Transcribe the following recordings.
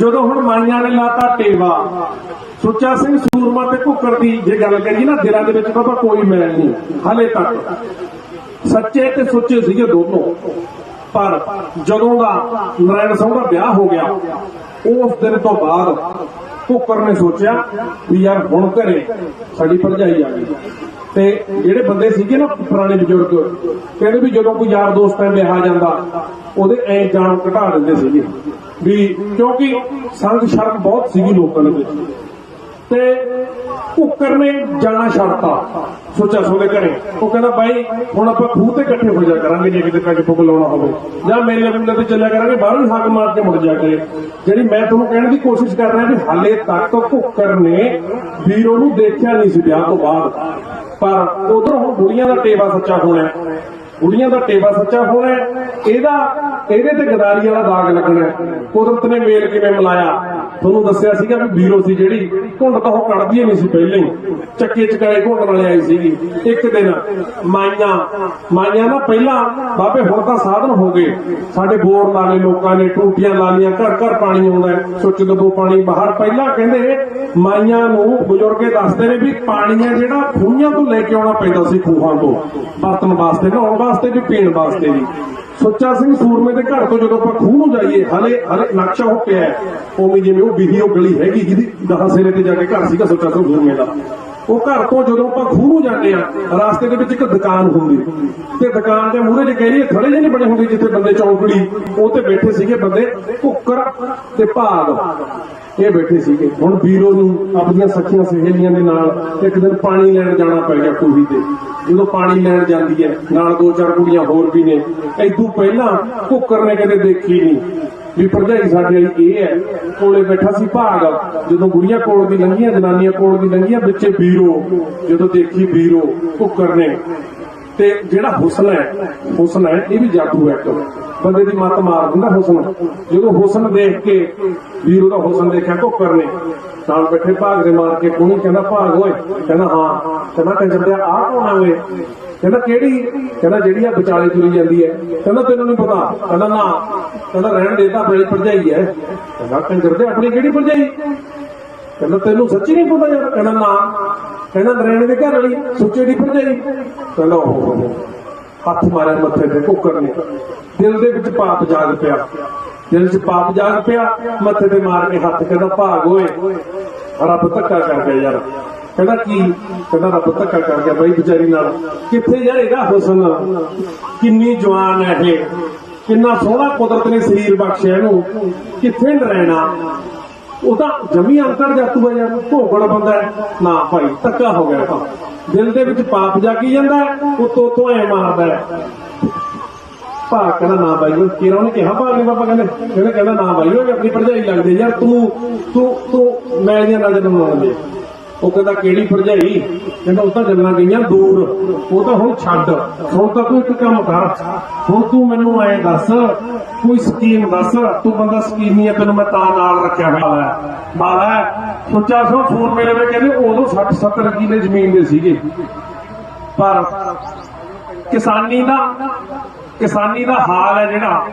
ਜਦੋਂ ਹੁਣ ਮਾਈਆਂ ਨੇ ਲਾਤਾ ਟੇਵਾ, ਸੁੱਚਾ ਸਿੰਘ ਸੂਰਮਾ ਤੇ ਕੁੱਕਰ ਦੀ ਜੇ ਗੱਲ ਕਰੀਏ ਨਾ, ਦਿਲਾਂ ਦੇ ਵਿੱਚ ਬਾਬਾ ਕੋਈ ਮੈਲ ਨਹੀਂ, ਹਲੇ ਤੱਕ। ਸੱਚੇ ਤੇ ਸੁੱਚੇ ਸੀਗੇ ਦੋਨੋਂ। ਪਰ ਜਦੋਂ ਦਾ ਨਰਾਇਣ ਸਿੰਘ ਦਾ ਵਿਆਹ ਹੋ ਗਿਆ, ਉਸ ਦਿਨ ਤੋਂ ਬਾਅਦ ਘੁੱਕਰ ਨੇ ਸੋਚਿਆ ਵੀ ਯਾਰ ਹੁਣ ਘਰੇ ਸਾਡੀ ਭਰਜਾਈ ਆ ਗਈ। ਤੇ ਜਿਹੜੇ ਬੰਦੇ ਸੀਗੇ ਨਾ ਪੁਰਾਣੇ ਬਜ਼ੁਰਗ, ਕਹਿੰਦੇ ਵੀ ਜਦੋਂ ਕੋਈ ਯਾਰ ਦੋਸਤ ਹੈ ਵਿਆਹ ਜਾਂਦਾ, ਉਹਦੇ ਐ ਜਾਣ ਘਟਾ ਦਿੰਦੇ ਸੀਗੇ। ਵੀ ਕਿਉਂਕਿ ਸੰਗ ਸ਼ਰਮ ਬਹੁਤ ਸੀਗੀ ਲੋਕਾਂ ਦੇ ਵਿੱਚ। ਤੇ ਕੁੱਕਰ ਨੇ ਜਾਣਾ ਛੱਡਤਾ, ਸੋਚਿਆ ਸੋਦੇ ਘਰੇ। ਉਹ ਕਹਿੰਦਾ, ਬਾਈ, ਹੁਣ ਆਪਾਂ ਖੂਹ ਤੇ ਇਕੱਠੇ ਹੋ ਜਾ ਕਰਾਂਗੇ, ਜੇ ਕਿਤੇ ਪੈਗ ਪੁੱਗ ਲਾਉਣਾ ਹੋਵੇ। ਜਾਂ ਮੇਰੇ ਮੁੰਡੇ ਤੇ ਚੱਲਿਆ ਕਰਾਂਗੇ, ਬਾਹਰੋਂ ਹੀ ਹੱਕ ਮਾਰ ਕੇ ਮੁੜ ਜਾ ਕੇ। ਜਿਹੜੀ ਮੈਂ ਤੁਹਾਨੂੰ ਕਹਿਣ ਦੀ ਕੋਸ਼ਿਸ਼ ਕਰ ਰਿਹਾ ਵੀ ਹਾਲੇ ਤੱਕ ਕੁੱਕਰ ਨੇ ਵੀਰੋ ਨੂੰ ਦੇਖਿਆ ਨਹੀਂ ਸੀ ਵਿਆਹ ਤੋਂ ਬਾਅਦ। ਪਰ ਉਧਰ ਹੁਣ ਬੁੜੀਆਂ ਦਾ ਟੇਵਾ ਸੱਚਾ ਹੋਣਾ ਹੈ। ਦਾ ਟੇਵਾ ਸੱਚਾ ਹੋਣਾ ਹੈ। ਇਹਦਾ ਇਹਦੇ ਤੇ ਗਦਾਰੀ ਵਾਲਾ ਦਾਗ ਲੱਗਣਾ ਕੁਦਰਤ ਨੇ ਮੇਲ ਕਿਵੇਂ ਮਿਲਾਇਆ ਤੁਹਾਨੂੰ ਦੱਸਿਆ ਸੀਗਾ ਵੀ ਵੀਰੋ ਸੀ ਜਿਹੜੀ, ਘੁੰਡ ਤਾਂ ਉਹ ਕੱਢਦੀ ਨਹੀਂ ਸੀ ਪਹਿਲਾਂ ਹੀ। ਚੱਕੇ ਚਕਾਏ ਘੁੰਡ ਵਾਲੇ ਆਈ ਸੀਗੀ। ਇੱਕ ਦਿਨ ਮਾਈਆਂ ਮਾਈਆਂ ਨਾ ਪਹਿਲਾਂ ਬਾਬੇ ਹੁਣ ਤਾਂ ਸਾਧਨ ਹੋ ਗਏ। ਸਾਡੇ ਬੋਰ ਲਾ ਲਏ ਲੋਕਾਂ ਨੇ ਟੂਟੀਆਂ ਲਾ ਲਈਆਂ ਘਰ ਘਰ ਪਾਣੀ ਆਉਂਦਾ ਸੁੱਚ ਦੱਬੋ ਪਾਣੀ ਬਾਹਰ। ਪਹਿਲਾਂ ਕਹਿੰਦੇ ਮਾਈਆਂ ਨੂੰ ਬਜ਼ੁਰਗੇ ਦੱਸਦੇ ਨੇ ਵੀ ਪਾਣੀ ਹੈ ਜਿਹੜਾ ਖੂਹਾਂ ਤੋਂ ਲੈ ਕੇ ਆਉਣਾ ਪੈਂਦਾ ਸੀ ਖੂਹਾਂ ਤੋਂ। ਬਰਤਨ ਵਾਸਤੇ ਨਹਾਉਣ ਵਾਸਤੇ ਵੀ, ਪੀਣ ਵਾਸਤੇ ਵੀ। ਸੁੱਚਾ ਸਿੰਘ ਸੂਰਮੇ ਦੇ ਘਰ ਤੋਂ ਜਦੋਂ ਆਪਾਂ ਖੂਹ ਨੂੰ ਜਾਈਏ, ਹਲੇ ਹਲੇ ਨਕਸ਼ਾ ਹੋ ਪਿਆ ਉਵੇਂ ਜਿਵੇਂ ਉਹ ਬਿਹੀ ਉਹ ਗਲੀ ਹੈਗੀ ਜਿਹਦੀ ਦਹਾਂ ਸਿਰੇ ਤੇ ਜਾ ਕੇ ਘਰ ਸੀਗਾ ਸੁੱਚਾ ਸਿੰਘ ਸੂਰਮੇ ਦਾ। ਉਹ ਘਰ ਤੋਂ ਜਦੋਂ ਆਪਾਂ ਖੂਹ ਨੂੰ ਜਾਂਦੇ ਆ ਰਾਸਤੇ ਦੇ ਵਿੱਚ ਇੱਕ ਦੁਕਾਨ ਹੁੰਦੀ। ਤੇ ਦੁਕਾਨ ਦੇ ਮੂਹਰੇ ਜੇ ਕਹਿ ਲਈਏ ਥੜੇ ਜਿਹੇ ਬਣੇ ਹੁੰਦੇ ਜਿੱਥੇ ਬੰਦੇ ਚੌਂਕੜੀ, ਉਹ ਤੇ ਬੈਠੇ ਸੀਗੇ ਬੰਦੇ ਭੁੱਕਰ ਤੇ ਭਾਗ। ਇਹ ਬੈਠੇ ਸੀਗੇ। ਹੁਣ ਵੀਰੋ ਨੂੰ ਆਪਣੀਆਂ ਸਖੀਆਂ ਸਹੇਲੀਆਂ ਦੇ ਨਾਲ ਇੱਕ ਦਿਨ ਪਾਣੀ ਲੈਣ ਜਾਣਾ ਪੈ ਗਿਆ ਕੂਹੀ ਤੇ। ਜਦੋਂ ਪਾਣੀ ਲੈਣ ਜਾਂਦੀ ਹੈ, ਨਾਲ ਦੋ ਚਾਰ ਕੁੜੀਆਂ ਹੋਰ ਵੀ ਨੇ। ਐਦੂ ਪਹਿਲਾਂ ਕੁੱਕਰ ਨੇ ਕਦੇ ਦੇਖੀ ਨਹੀਂ। ਵੀ ਭਰਜਾਈ ਸਾਡੇ ਵਾਲੀ ਇਹ ਹੈ, ਕੋਲੇ ਬੈਠਾ ਸੀ ਭਾਗ। ਜਦੋਂ ਗੁੜੀਆਂ ਕੋਲ ਦੀ ਲੰਘੀਆਂ, ਜਨਾਨੀਆਂ ਕੋਲ ਦੀ ਲੰਘੀਆਂ, ਵਿੱਚੇ ਵੀਰੋ। ਜਦੋਂ ਦੇਖੀ ਵੀਰੋ, ਕੁੱਕਰ ਨੇ ਤੇ ਜਿਹੜਾ ਹੁਸਨ ਹੈ ਹੁਸਨ ਹੈ, ਇਹ ਵੀ ਜਾਦੂ ਹੈ ਬੰਦੇ ਦੀ ਮੱਤ ਮਾਰ ਦਿੰਦਾ ਹੁਸਨ। ਜਦੋਂ ਹੁਸਨ ਦੇਖ ਕੇ ਵੀਰੋ ਦਾ ਹੁਸਨ ਦੇਖਿਆ ਕੁੱਕਰ ਨੇ, ਨਾਲ ਬੈਠੇ ਭਾਗ ਦੇ ਮਾਰ ਕੇ ਕੋਣੀ ਕਹਿੰਦਾ, ਭਾਗ ਓਏ। ਕਹਿੰਦਾ, ਹਾਂ। ਕਹਿੰਦਾ ਕੰਜਰ ਦੇ ਆਹ ਕੌਣ ਹੈ ਕਹਿੰਦਾ, ਕਿਹੜੀ? ਕਹਿੰਦਾ, ਜਿਹੜੀ ਆ ਵਿਚਾਲੇ ਤੁਰੀ ਜਾਂਦੀ ਹੈ। ਕਹਿੰਦਾ, ਤੈਨੂੰ ਨਹੀਂ ਪਤਾ? ਕਹਿੰਦਾ, ਨਾ। ਕਹਿੰਦਾ, ਰਹਿਣ ਦੇ, ਤਾਂ ਬੜੀ ਭਰਜਾਈ ਹੈ। ਕਹਿੰਦਾ, ਕੰਜਰ ਦੇ ਆਪਣੀ ਕਿਹੜੀ ਭਰਜਾਈ? ਕਹਿੰਦਾ, ਤੈਨੂੰ ਸੱਚੀ ਨਹੀਂ ਪਤਾ ਯਾਰ? ਕਹਿੰਦਾ, ਨਾ। ਕਹਿੰਦਾ ਨਰੈਣ ਦੇ ਘਰ ਵਾਲੀ, ਸੁੱਚੇ ਦੀ ਭਰਜਾਈ। ਕਹਿੰਦਾ ਉਹ ਹੱਥ ਮਾਰਿਆ, ਮੱਥੇ ਤੇ ਕੁੱਕਰ ਨੇ। ਦਿਲ ਦੇ ਵਿੱਚ ਪਾਪ ਜਾਗ ਪਿਆ। ਦਿਲ 'ਚ ਪਾਪ ਜਾਗ ਪਿਆ, ਮੱਥੇ ਤੇ ਮਾਰ ਕੇ ਹੱਥ ਕਹਿੰਦਾ, ਭਾਗ ਹੋਏ ਰੱਬ ਧੱਕਾ ਕਰ ਗਿਆ ਯਾਰ। ਕਹਿੰਦਾ, ਕੀ? ਕਹਿੰਦਾ, ਰੱਬ ਧੱਕਾ ਕਰ ਗਿਆ ਬਈ ਵਿਚਾਰੀ ਨਾਲ। ਕਿੱਥੇ ਯਾਰ ਇਹਦਾ ਹੁਸਨ? ਕਿੰਨੀ ਜਵਾਨ ਹੈ ਇਹ। ਕਿੰਨਾ ਸੋਹਣਾ ਕੁਦਰਤ ਨੇ ਸਰੀਰ ਬਖਸ਼ਿਆ ਇਹਨੂੰ। ਕਿੱਥੇ ਨਰੈਣਾ? ਉਹ ਤਾਂ ਜਮੀ ਅੰਤਰ ਜਾਤੂ ਹੈ ਯਾਰ ਭੋਗਣ ਬੰਦਾ ਨਾ ਭਾਈ ਧੱਕਾ ਹੋ ਗਿਆ ਤਾਂ। ਦਿਲ ਦੇ ਵਿੱਚ ਪਾਪ ਜਾਗੀ ਜਾਂਦਾ ਹੈ, ਉਤੋਂ ਤੋਂ ਐ ਮਾਰਦਾ ਹੈ। ਭਾ ਕਹਿੰਦਾ ਨਾ ਬਾਈ ਉਹ ਕਿਰਾ ਉਹਨੇ ਕਿਹਾ ਭਾ ਨੇ ਬਾਬਾ ਕਹਿੰਦੇ ਕਹਿੰਦਾ ਕਹਿੰਦਾ ਨਾ ਬਾਈ ਉਹ ਆਪਣੀ ਭਰਜਾਈ ਲੱਗਦੀ ਯਾਰ ਤੂੰ ਤੂੰ ਤੂੰ ਮੈਂ ਦੀਆਂ ਨਜ਼ਰ ਨੂੰ ਆਉਂਦੇ ਉਹ ਕਹਿੰਦਾ ਕਿਹੜੀ ਭਰਜਾਈ? ਕਹਿੰਦਾ ਉਹ ਤਾਂ ਗੱਲਾਂ ਗਈਆਂ ਦੂਰ। ਉਹ ਤਾਂ ਹੁਣ ਛੱਡ। ਹੁਣ ਤਾਂ ਤੂੰ ਇੱਕ ਕੰਮ ਕਰ। ਹੁਣ ਤੂੰ ਮੈਨੂੰ ਐ ਦੱਸ, ਕੋਈ ਸਕੀਮ ਦੱਸ। ਤੂੰ ਬੰਦਾ ਸਕੀਮੀ ਹੈ ਤੈਨੂੰ ਮੈਂ ਤਾਂ ਨਾਲ ਰੱਖਿਆ ਹੋਇਆ ਹੈ ਮਾਲਾ ਸੁੱਚਾ ਸੋ ਫੋਨ ਮੇਰੇ ਵੇ ਕਹਿੰਦੇ ਉਦੋਂ 60 70 ਕਿਲੇ ਜ਼ਮੀਨ ਦੇ ਸੀਗੇ। ਪਰ ਕਿਸਾਨੀ ਦਾ ਕਿਸਾਨੀ ਦਾ ਹਾਲ ਹੈ ਜਿਹੜਾ।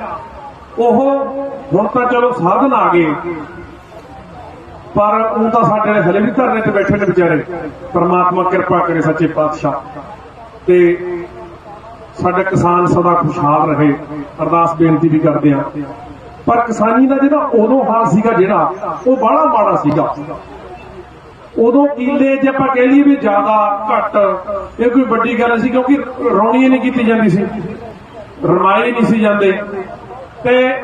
ਉਹ ਹੁਣ ਤਾਂ ਚਲੋ ਸਾਧਨ ਆ ਗਏ। ਪਰ ਉਹ ਤਾਂ ਸਾਡੇ ਨੇ ਹਲੇ ਵੀ ਧਰਨੇ ਤੇ ਬੈਠੇ ਨੇ ਵਿਚਾਰੇ। ਪਰਮਾਤਮਾ ਕਿਰਪਾ ਕਰੇ ਸੱਚੇ ਪਾਤਸ਼ਾਹ। ਤੇ ਸਾਡਾ ਕਿਸਾਨ ਸਦਾ ਖੁਸ਼ਹਾਲ ਰਹੇ। ਅਰਦਾਸ ਬੇਨਤੀ ਵੀ ਕਰਦੇ ਆ ਪਰ ਕਿਸਾਨੀ ਦਾ ਜਿਹੜਾ ਉਦੋਂ ਹਾਲ ਸੀਗਾ ਜਿਹੜਾ, ਉਹ ਬਾਹਲਾ ਮਾੜਾ ਸੀਗਾ। ਉਦੋਂ ਕੀਲੇ ਜੇ ਆਪਾਂ ਕਹਿ ਲਈਏ ਵੀ ਜ਼ਿਆਦਾ ਘੱਟ, ਇਹ ਕੋਈ ਵੱਡੀ ਗੱਲ ਸੀ ਕਿਉਂਕਿ ਰੌਣੀ ਨਹੀਂ ਕੀਤੀ ਜਾਂਦੀ ਸੀ। ਰਮਾਏ ਨਹੀਂ ਸੀ ਜਾਂਦੇ। ਤੇ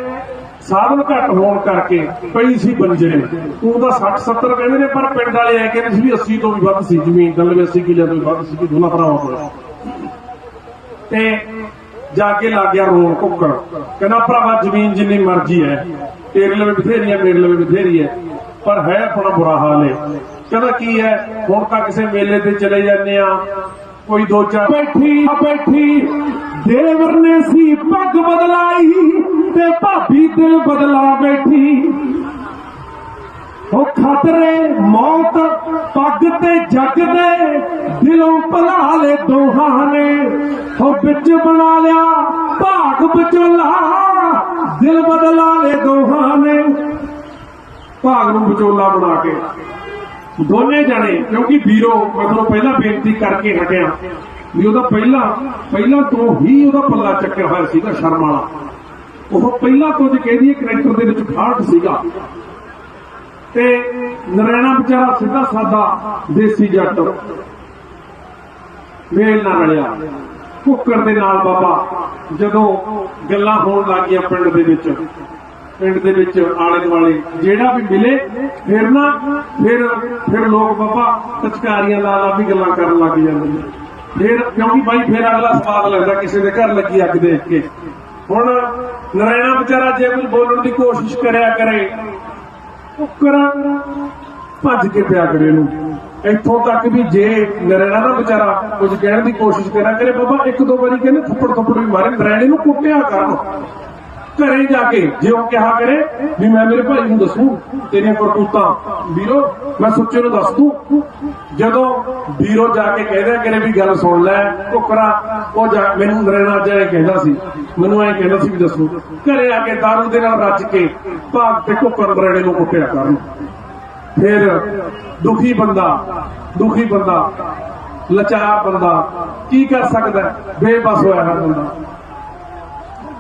ਸਾਧਨ ਘੱਟ ਹੋਣ ਕਰਕੇ ਪਈ ਸੀ ਬੰਜਰੇ। ਉਹ ਤਾਂ 60 70 ਕਹਿੰਦੇ ਨੇ, ਪਰ ਪਿੰਡ ਵਾਲੇ ਐ ਕਹਿੰਦੇ ਸੀ ਵੀ 80 ਤੋਂ ਵੀ ਵੱਧ ਸੀ ਜ਼ਮੀਨ ਦਲ 80 ਕਿੱਲਿਆਂ ਤੋਂ ਵੱਧ ਸੀ, ਦੋਨਾਂ ਭਰਾਵਾਂ ਕੋਲ ਤੇ ਜਾ ਕੇ ਲੱਗ ਗਿਆ ਰੋਣ ਕੁੱਕਰ ਕਹਿੰਦਾ, ਭਰਾਵਾ, ਜ਼ਮੀਨ ਜਿੰਨੀ ਮਰਜ਼ੀ ਹੈ, ਤੇਰੇ ਲਈ ਬਥੇਰੀ ਹੈ, ਮੇਰੇ ਲਈ ਬਥੇਰੀ ਹੈ, ਪਰ ਹੈ ਆਪਣਾ ਬੁਰਾ ਹਾਲ ਹੈ ਕਹਿੰਦਾ, ਕੀ ਹੈ? ਹੁਣ ਤਾਂ ਕਿਸੇ ਮੇਲੇ ਤੇ ਚਲੇ ਜਾਂਦੇ ਆ ਕੋਈ ਦੋ ਚਾਰ ਬੈਠੀ ਬੈਠੀ। ਦੇਵਰ ਨੇ ਸੀ ਪੱਗ ਬਦਲਾਈ ਤੇ ਭਾਬੀ ਦਿਲ ਬਦਲਾ ਬੈਠੀ। ਉਹ ਖਤਰੇ, ਮੌਤ, ਪੱਗ ਤੇ ਜੱਗ ਦੇ ਦਿਲੋਂ ਭਲਾ ਲੈ ਦੋਹਾਂ ਨੇ। ਉਹ ਵਿੱਚ ਬਣਾ ਲਿਆ ਭਾਗ ਵਿਚੋਲਾ, ਦਿਲ ਬਦਲਾ ਲੈ ਦੋਹਾਂ ਨੇ। ਭਾਗ ਨੂੰ ਵਿਚੋਲਾ ਬਣਾ ਕੇ। ਦੋਨੇ ਜਣੇ, ਕਿਉਂਕਿ ਵੀਰੋ, ਮੈਂ ਤੁਹਾਨੂੰ ਪਹਿਲਾਂ ਬੇਨਤੀ ਕਰਕੇ ਹਟਿਆ ਵੀ ਉਹਦਾ ਪਹਿਲਾਂ ਪਹਿਲਾਂ ਤੋਂ ਹੀ ਉਹਦਾ ਪੱਲਾ ਚੱਕਿਆ ਹੋਇਆ ਸੀਗਾ ਸ਼ਰਮ ਵਾਲਾ। ਉਹ ਪਹਿਲਾਂ ਤੋਂ ਜੇ ਕਹਿੰਦੀ ਹੈ ਕਰੈਕਟਰ ਦੇ ਵਿੱਚ ਫਾਲਟ ਸੀਗਾ। ਤੇ ਨਰੈਣਾ ਵਿਚਾਰਾ ਸਿੱਧਾ ਸਾਦਾ ਦੇਸੀ ਜੱਟ। ਮੇਲ ਨਾਲ ਰਲਿਆ। ਕੁੱਕਰ ਦੇ ਨਾਲ ਬਾਬਾ, ਜਦੋਂ ਗੱਲਾਂ ਹੋਣ ਲੱਗੀਆਂ ਪਿੰਡ ਦੇ ਵਿੱਚ ਪਿੰਡ ਦੇ ਵਿੱਚ ਆਲੇ ਦੁਆਲੇ ਜਿਹੜਾ ਵੀ ਮਿਲੇ, ਫਿਰ ਨਾ, ਫਿਰ ਫਿਰ ਲੋਕ ਬਾਬਾ ਕਚਕਾਰੀਆਂ ਲਾ ਲਾ ਵੀ ਗੱਲਾਂ ਕਰਨ ਲੱਗ ਜਾਂਦੇ ਨੇ। ਫਿਰ ਕਿਉਂਕਿ ਬਾਈ ਫਿਰ ਅਗਲਾ ਸਵਾਦ ਲੱਗਦਾ, ਕਿਸੇ ਦੇ ਘਰ ਲੱਗੀ ਅੱਗ ਦੇਖ ਕੇ। ਹੁਣ ਨਰੈਣਾ ਵਿਚਾਰਾ ਜੇ ਕੁਝ ਬੋਲਣ ਦੀ ਕੋਸ਼ਿਸ਼ ਕਰਿਆ ਕਰੇ, ਕੁੱਕਰ ਭੱਜ ਕੇ ਪਿਆ ਕਰੇ ਨੂੰ ਇੱਥੋਂ ਤੱਕ ਵੀ ਜੇ ਨਰੈਣਾ ਦਾ ਵਿਚਾਰਾ ਕੁਝ ਕਹਿਣ ਦੀ ਕੋਸ਼ਿਸ਼ ਕਰਿਆ ਕਰੇ, ਬਾਬਾ ਇੱਕ ਦੋ ਵਾਰੀ ਕਹਿੰਦੇ ਥੱਪੜ ਥੱਪੜ ਵੀ ਮਾਰੇ, ਨਰੈਣੇ ਨੂੰ ਕੁੱਟਿਆ ਕਰਨ। ਘਰੇ ਜਾ ਕੇ ਜੇ ਉਹ ਕਿਹਾ ਕਰੇ ਵੀ ਮੈਂ ਮੇਰੇ ਭਾਈ ਨੂੰ ਦੱਸੂ ਤੇਰੀਆਂ ਕਰਤੂਤਾਂ ਵੀਰੋ, ਮੈਂ ਸੁੱਚੇ ਨੂੰ ਦੱਸ ਦੂੰ। ਜਦੋਂ ਵੀਰੋ ਜਾ ਕੇ ਕਹਿੰਦਾ ਕਰੇ ਵੀ ਗੱਲ ਸੁਣ ਲੈ ਕੁੱਕਰਾ ਉਹ ਜਾ, ਮੈਨੂੰ ਨਰੈਣਾ ਜਾਏ ਕਹਿੰਦਾ ਸੀ, ਮੈਨੂੰ ਐਂ ਕਹਿੰਦਾ ਸੀ ਵੀ ਦੱਸੂ। ਘਰੇ ਆ ਕੇ ਦਾਰੂ ਦੇ ਨਾਲ ਰੱਜ ਕੇ ਭਾਗ ਤੇ ਕੁੱਕਰ ਨਰੈਣੇ ਨੂੰ ਕੁੱਟਿਆ ਕਰਨ। ਫਿਰ ਦੁਖੀ ਬੰਦਾ ਦੁਖੀ ਬੰਦਾ, ਲਚਾਰ ਬੰਦਾ, ਕੀ ਕਰ ਸਕਦਾ? ਬੇਬਸ ਹੋਇਆ ਹੈ ਬੰਦਾ।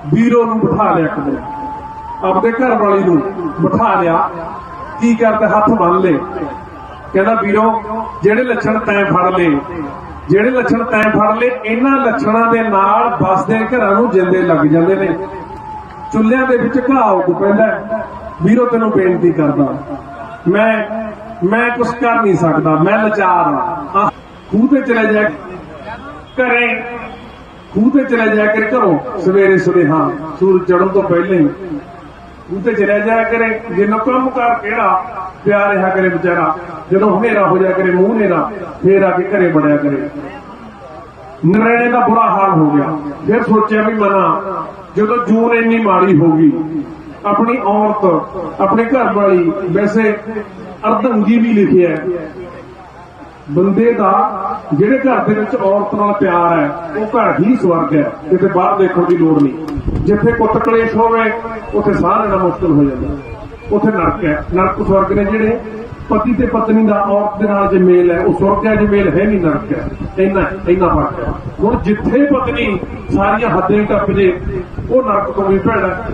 ਵੀਰੋ ਨੂੰ ਬਿਠਾ ਲਿਆ ਕਿਤੇ ਆਪਦੇ ਘਰ ਵਾਲੀ ਨੂੰ ਬਿਠਾ ਲਿਆ। ਕੀ ਕਰਦਾ ਹੱਥ ਬੰਨ ਲੇ। ਕਹਿੰਦਾ, ਵੀਰੋ, ਜਿਹੜੇ ਲੱਛਣ ਤੈਂ ਫੜ ਲੇ ਜਿਹੜੇ ਲੱਛਣ ਤੈਂ ਫੜ ਲੇ ਇਹਨਾਂ ਲੱਛਣਾਂ ਦੇ ਨਾਲ ਬਸਦੇ ਘਰਾਂ ਨੂੰ ਜਿੰਦੇ ਲੱਗ ਜਾਂਦੇ ਨੇ। ਚੁੱਲ੍ਹਿਆਂ ਦੇ ਵਿੱਚ ਘਾਹ ਉੱਗ ਪੈਂਦਾ ਵੀਰੋ, ਤੈਨੂੰ ਬੇਨਤੀ ਕਰਦਾ, ਮੈਂ ਮੈਂ ਕੁਝ ਕਰ ਨਹੀਂ ਸਕਦਾ, ਮੈਂ ਲਾਚਾਰ ਹਾਂ। ਖੂਹ ਤੇ ਚਲੇ ਜਾ ਘਰੇ ਖੂਹ ਤੇ ਚਲੇ ਜਾ ਕੇ ਘਰੋਂ, ਸਵੇਰੇ ਸੁਨੇਹਾ ਸੂਰਜ ਚੜ੍ਹਨ ਤੋਂ ਪਹਿਲਾਂ ਖੂਹ ਤੇ ਚਲੇ ਜਾਇਆ ਕਰੇ ਜਿੰਨਾ ਕੰਮ ਕਰ ਕਿਹੜਾ, ਪਿਆ ਰਿਹਾ ਕਰੇ ਵਿਚਾਰਾ। ਜਦੋਂ ਹਨੇਰਾ ਹੋ ਜਾ ਕਰੇ, ਮੂੰਹ ਹਨੇਰਾ, ਫੇਰ ਆ ਕੇ ਘਰੇ ਬੜਿਆ ਕਰੇ। ਨਰੈਣੇ ਦਾ ਬੁਰਾ ਹਾਲ ਹੋ ਗਿਆ। ਫਿਰ ਸੋਚਿਆ ਵੀ ਮਨਾ ਜਦੋਂ ਜੂਨ ਇੰਨੀ ਮਾੜੀ ਹੋ ਗਈ, ਆਪਣੀ ਔਰਤ, ਆਪਣੇ ਘਰ ਵਾਲੀ, ਵੈਸੇ ਅਰਧੰਗੀ ਵੀ ਲਿਖਿਆ ਬੰਦੇ ਦਾ, ਜਿਹੜੇ ਘਰ ਦੇ ਵਿੱਚ ਔਰਤ ਨਾਲ ਪਿਆਰ ਹੈ, ਉਹ ਘਰ ਹੀ ਸਵਰਗ ਹੈ ਕਿਤੇ ਬਾਹਰ ਦੇਖਣ ਦੀ ਲੋੜ ਨਹੀਂ। ਜਿੱਥੇ ਕੁੱਤ ਕਲੇਸ਼ ਹੋਵੇ, ਉੱਥੇ ਸਾਹ ਲੈਣਾ ਮੁਸ਼ਕਲ ਹੋ ਜਾਂਦਾ ਉੱਥੇ ਨਰਕ ਹੈ। ਨਰਕ ਸਵਰਗ ਨੇ ਜਿਹੜੇ ਪਤੀ ਤੇ ਪਤਨੀ ਦਾ, ਔਰਤ ਦੇ ਨਾਲ ਜੇ ਮੇਲ ਹੈ, ਉਹ ਸਵਰਗ ਹੈ, ਜੇ ਮੇਲ ਹੈ ਨਹੀਂ, ਨਰਕ ਹੈ। ਇੰਨਾ ਇੰਨਾ ਫ਼ਰਕ ਹੈ। ਹੁਣ ਜਿੱਥੇ ਪਤਨੀ ਸਾਰੀਆਂ ਹੱਦਾਂ ਟੱਪ ਜੇ, ਉਹ ਨਰਕ ਤੋਂ ਵੀ ਭੈੜਾ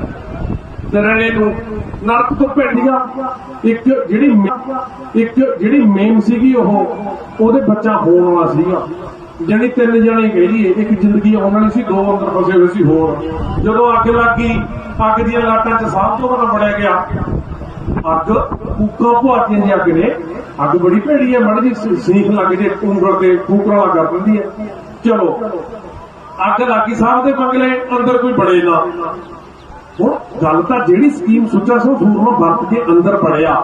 ਹੈ। ਨੂੰ ਨਰਕ ਤੋਂ ਭੇਡੀਆਂ ਇੱਕ ਜਿਹੜੀ ਇੱਕ ਜਿਹੜੀ ਮੇਮ ਸੀਗੀ ਉਹ, ਉਹਦੇ ਬੱਚਾ ਹੋਣ ਵਾਲਾ ਸੀਗਾ। ਜਾਣੀ ਤਿੰਨ ਜਣੇ ਕਹਿ ਲਈਏ ਇੱਕ ਜ਼ਿੰਦਗੀ ਆਉਣ ਵਾਲੀ ਸੀ, ਦੋ ਅੰਦਰ ਫਸੇ ਹੋਏ ਸੀ ਹੋਰ। ਜਦੋਂ ਅੱਗ ਲੱਗੀ, ਅੱਗ ਦੀਆਂ ਲਾਟਾਂ 'ਚ ਸਭ ਤੋਂ ਵੱਡਾ ਬੜਿਆ ਗਿਆ। ਅੱਗ ਕੂਕਾਂ ਭੁਆਤੀਆਂ ਦੀ ਅੱਗ ਨੇ। ਅੱਗ ਬੜੀ ਭੇੜੀ ਹੈ, ਮੜ ਜੀ ਸੀਖ ਲੱਗ ਜੇ, ਉਂਗਲ ਤੇ ਫੂਕਰਾਂ ਲਾ ਕਰ ਦਿੰਦੀ ਹੈ। ਚਲੋ, ਅੱਗ ਲੱਗੀ ਸਾਹਿਬ ਦੇ ਬੰਗਲੇ ਅੰਦਰ ਕੋਈ ਬੜੇ ਨਾ। ਹੁਣ ਗੱਲ ਤਾਂ ਜਿਹੜੀ ਸਕੀਮ ਸੁੱਚਾ ਸੋ ਸੂਰਮਾ ਵਰਤ ਕੇ ਅੰਦਰ ਪੜਿਆ।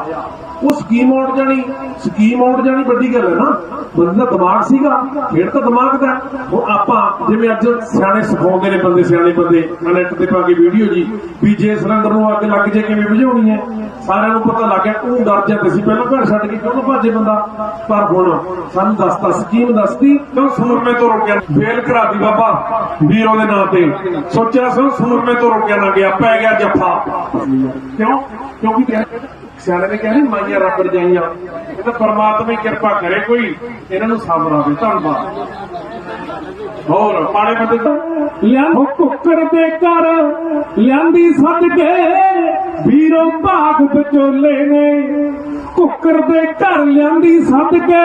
ਉਹ ਸਕੀਮ ਆਉਣ ਜਾਣੀ, ਸਕੀਮ ਆਉਣ ਜਾਣੀ ਵੱਡੀ ਗੱਲ ਹੈ ਨਾ। ਬੰਦੇ ਦਾ ਦਿਮਾਗ ਸੀਗਾ ਖੇਡ ਤਾਂ ਦਿਮਾਗ ਦਾ। ਹੁਣ ਆਪਾਂ, ਜਿਵੇਂ ਅੱਜ ਸਿਆਣੇ ਸਿਖਾਉਂਦੇ ਨੇ ਬੰਦੇ, ਸਿਆਣੇ ਬੰਦੇ ਨੈਟ ਤੇ ਪਾ ਕੇ ਵੀਡੀਓ ਜੀ, ਵੀ ਜੇ ਸਿਲੰਡਰ ਨੂੰ ਅੱਗ ਲੱਗ ਜੇ, ਕਿਵੇਂ ਬੁਝਾਉਣੀ ਹੈ? ਸਾਰਿਆਂ ਨੂੰ ਪਤਾ ਲੱਗ ਗਿਆ ਡਰ ਜਾਂਦੇ ਸੀ। ਪਹਿਲਾਂ ਘਰ ਛੱਡ ਕੇ ਕਿਉਂ ਭਾਜੇ ਬੰਦਾ? ਪਰ ਹੁਣ ਸਾਨੂੰ ਦੱਸਤਾ, ਸਕੀਮ ਦੱਸਤੀ ਕਿਉਂ ਸੂਰਮੇ ਤੋਂ ਰੋਕਿਆ। ਫੇਲ ਕਰਾਦੀ ਬਾਬਾ, ਵੀਰੋ ਦੇ ਨਾਂ ਤੇ। ਸੋਚਿਆ ਸੋ ਸੂਰਮੇ ਤੋਂ ਰੋਕਿਆ ਨਾ ਗਿਆ, ਪੈ ਗਿਆ ਜੱਫਾ। ਕਿਉਂ? ਕਿਉਂਕਿ ਸਿਆਣੇ ਨੇ ਕਹਿੰਦੇ ਮਾਈਆਂ ਰੱਬ ਰਜਾਈਆਂ। ਇਹ ਤਾਂ ਪਰਮਾਤਮਾ ਹੀ ਕਿਰਪਾ ਕਰੇ ਕੋਈ, ਇਹਨਾਂ ਨੂੰ ਸਬਰ ਆਵੇ ਧੰਨਵਾਦ। ਹੋਰ ਪਾਣੇ ਬੰਦੇ ਤਾਂ ਲਿਆਂਦੋ ਕੁੱਕਰ ਦੇ ਘਰ, ਲਿਆਂਦੀ ਸਦਕੇ ਵੀਰੋ ਭਾਗ ਵਿਚੋਲੇ ਨੇ। ਕੁੱਕਰ ਦੇ ਘਰ ਲਿਆਂਦੀ ਸਦਕੇ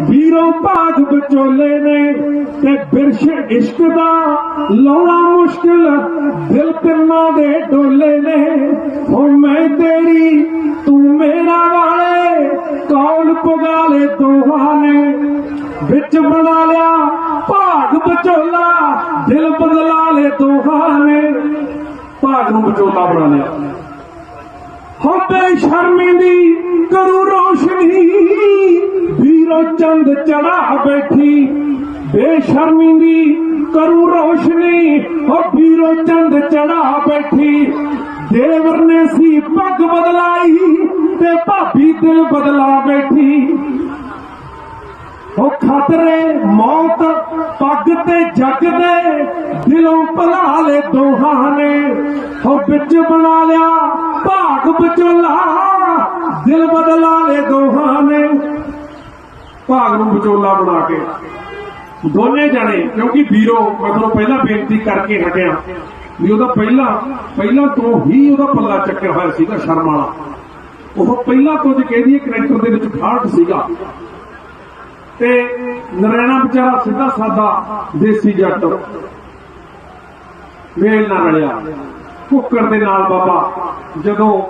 ਵੀਰੋ ਭਾਗ ਵਿਚੋਲੇ ਨੇ। ਤੇ ਬਿਰਸ਼ ਇਸ਼ਕ ਦਾ ਲਾਉਣਾ ਮੁਸ਼ਕਿਲ, ਦਿਲ ਤਿੰਨਾਂ ਦੇ ਡੋਲੇ ਨੇ। ਹੁਣ ਮੈਂ ਤੇਰੀ ਤੂੰ ਮੇਰਾ ਵਾਲੇ, ਕੌਣ ਪੁਗਾਲੇ ਦੋਹਾਂ ਨੇ? ਵਿੱਚ ਬਣਾ ਲਿਆ ਭਾਗ ਵਿਚੋਲਾ, ਦਿਲ ਬਦਲਾ ਲੈ ਦੋਹਾਂ ਨੇ। ਭਾਗ ਨੂੰ ਵਿਚੋਲਾ ਬਣਾ ਲਿਆ। ਹੋ ਬੇਸ਼ਰਮੀ ਦੀ ਕਰੂ ਰੋਸ਼ਨੀ, ਵੀਰੋ ਚੰਦ ਚੜਾ ਬੈਠੀ। ਬੇਸ਼ਰਮੀ ਦੀ ਕਰੂ ਰੋਸ਼ਨੀ ਹੋ ਵੀਰੋ ਚੰਦ ਚੜਾ ਬੈਠੀ। ਦੇਵਰ ਨੇ ਸੀ ਪੱਗ ਬਦਲਾਈ ਤੇ ਭਾਬੀ ਦਿਲ ਬਦਲਾ ਬੈਠੀ। ਉਹ ਖਤਰੇ, ਮੌਤ, ਪੱਗ ਤੇ ਜੱਗ ਦੇ ਦਿਲੋਂ ਭਲਾ ਲੈ ਦੋਹਾਂ ਨੇ। ਉਹ ਵਿੱਚ ਬਣਾ ਲਿਆ ਭਾਗ ਵਿਚੋਲਾ, ਦਿਲ ਬਦਲਾ ਲੈ ਦੋਹਾਂ ਨੇ। ਭਾਗ ਨੂੰ ਵਿਚੋਲਾ ਬਣਾ ਕੇ। ਦੋਨੇ ਜਣੇ, ਕਿਉਂਕਿ ਵੀਰੋ ਮਤਲਬ ਪਹਿਲਾਂ ਬੇਨਤੀ ਕਰਕੇ ਹਟਿਆ। ਵੀ ਉਹਦਾ ਪਹਿਲਾਂ ਪਹਿਲਾਂ ਤੋਂ ਹੀ ਉਹਦਾ ਪੱਲਾ ਚੱਕਿਆ ਹੋਇਆ ਸੀਗਾ ਸ਼ਰਮ ਵਾਲਾ। ਉਹ ਪਹਿਲਾਂ ਤੋਂ ਜੇ ਕਹਿੰਦੀ ਕਰੈਕਟਰ ਦੇ ਵਿੱਚ ਫਾਲਟ ਸੀਗਾ। ਤੇ ਨਰੈਣਾ ਵਿਚਾਰਾ ਸਿੱਧਾ ਸਾਦਾ ਦੇਸੀ ਜੱਟ। ਮੇਲ ਨਾ ਰਲਿਆ। ਕੁੱਕਰ ਦੇ ਨਾਲ ਬਾਬਾ, ਜਦੋਂ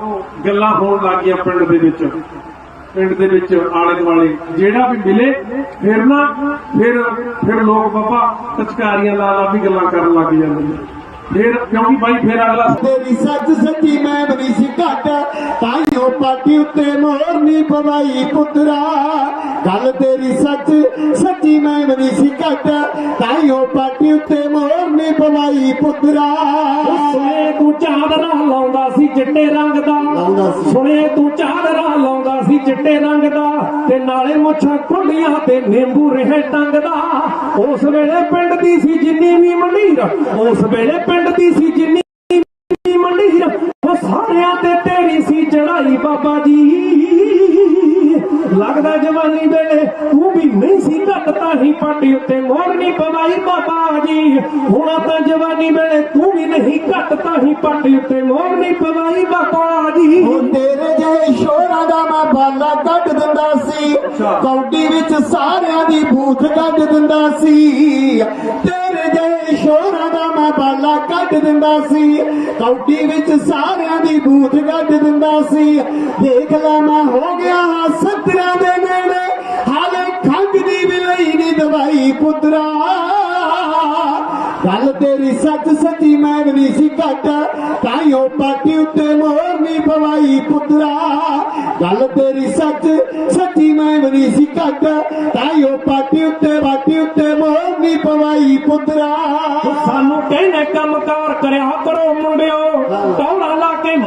ਗੱਲਾਂ ਹੋਣ ਲੱਗੀਆਂ ਪਿੰਡ ਦੇ ਵਿੱਚ, ਪਿੰਡ ਦੇ ਵਿੱਚ ਆਲੇ ਦੁਆਲੇ ਜਿਹੜਾ ਵੀ ਮਿਲੇ, ਫਿਰ ਨਾ, ਫਿਰ ਫਿਰ ਲੋਕ ਬਾਬਾ ਤਚਕਾਰੀਆਂ ਲਾ ਲਾ ਵੀ ਗੱਲਾਂ ਕਰਨ ਲੱਗ ਜਾਂਦੇ ਨੇ। ਫਿਰ ਕਿਉਂਕਿ ਬਾਈ ਫਿਰ ਅਗਲਾ ਤੇਰੀ ਸੱਚ ਸੱਚੀ ਮੈਂ ਬਣੀ ਸੀ ਘੱਟ। ਤਾਈਓ ਪਾਟੀ ਉੱਤੇ ਮੋਹਰ ਨਹੀਂ ਪਵਾਈ ਪੁੱਤਰਾ। ਗੱਲ ਤੇਰੀ ਸੱਚ ਸੱਚ ਮੈਂ ਬਣੀ ਸੀ ਘੱਟ ਤਾਈਓ ਪਾਟੀ ਉੱਤੇ ਮੋਹਰ ਨਹੀਂ ਪਵਾਈ ਪੁੱਤਰਾ। ਸੁਣੇ ਤੂੰ ਚਾਦਰਾ ਲਾਉਂਦਾ ਸੀ ਚਿੱਟੇ ਰੰਗ ਦਾ। ਸੁਣੇ ਤੂੰ ਚਾਦਰਾ ਲਾਉਂਦਾ ਸੀ ਚਿੱਟੇ ਰੰਗ ਦਾ। ਤੇ ਨਾਲੇ ਮੁੱਛਾਂ ਖੁੱਲੀਆਂ ਤੇ ਨਿੰਬੂ ਰਹੇ ਟੰਗਦਾ। ਉਸ ਵੇਲੇ ਪਿੰਡ ਦੀ ਸੀ ਜਿੰਨੀ ਵੀ ਮੰਡੀਰ ਉਸ ਵੇਲੇ ਪਿੰਡ ਦੀ ਸੀ ਜਿੰਨੀ ਵੀ ਮੰਡੀਰ। ਉਹ ਸਾਰਿਆਂ ਤੇ ਤੇਰੀ ਸੀ ਚੜਾਈ ਬਾਬਾ ਜੀ। ਲੱਗਦਾ ਜਵਾਨੀ ਵੇਲੇ ਤੂੰ ਵੀ ਨਹੀਂ ਸੀ ਘੱਟ ਤਾਂ ਹੀ ਪਾਟੀ ਉੱਤੇ ਮੋਹਰ ਨਹੀਂ ਪਵਾਈ ਬਾਬਾ ਜੀ। ਹੁਣ ਤਾਂ ਜਵਾਨੀ ਵੇਲੇ ਤੂੰ ਵੀ ਨਹੀਂ ਘੱਟ ਤਾਂ ਹੀ ਪਾਟੀ ਉੱਤੇ ਮੋਹਰ ਨਹੀਂ ਪਵਾਈ ਬਾਬਾ ਜੀ। ਉਹ ਤੇਰੇ ਜਿਹੇ ਸ਼ੋਰਾਂ ਦਾ ਮੈਂ ਬਾਲਾ ਕੱਢ ਦਿੰਦਾ ਸੀ। ਕੌਡੀ ਵਿੱਚ ਸਾਰਿਆਂ ਦੀ ਬੂਥ ਕੱਢ ਦਿੰਦਾ ਸੀ। ਤੇਰੇ ਜਿਹੇ ਸ਼ੋਰਾਂ ਦਾ ਮੈਂ ਬਾਲਾ ਕੱਢ ਦਿੰਦਾ ਸੀ। ਕੌਡੀ ਵਿੱਚ ਸਾਰਿਆਂ ਦੀ ਬੂਥ ਕੱਢ ਦਿੰਦਾ ਸੀ। ਦੇਖ ਲੈ ਮੈਂ ਹੋ ਗਿਆ ਹਾਂ ਸੱਤਰਾਂ ਦੇ ਨੇੜੇ ਹਾਲੇ ਖੰਗ ਦੀ ਵੀ ਲਈ ਨਹੀਂ ਦਵਾਈ ਪੁੱਤਰਾ। ਗੱਲ ਤੇਰੀ ਸੱਚ ਸੱਚੀ ਮੈਂ ਨਹੀਂ ਸੀ ਘੱਟ ਤਾਈਓ ਪਾਟੀ ਉੱਤੇ ਮੋਹਰ ਨਹੀਂ ਪਵਾਈ ਪੁੱਤਰਾ। ਗੱਲ ਤੇਰੀ ਸੱਚ ਸੱਚੀ ਮੈਂ ਨਹੀਂ ਸੀ ਘੱਟ ਤਾਈਓ ਪਾਟੀ ਉੱਤੇ ਬਾਟੀ ਉੱਤੇ ਮੋਹਰ ਨਹੀਂ ਪਵਾਈ ਪੁੱਤਰਾ। ਸਾਨੂੰ ਕਹਿੰਦੇ ਕੰਮਕਾਰ ਕਰਿਆ ਕਰੋ ਮੁੰਡਿਓ ਟੌੜਾ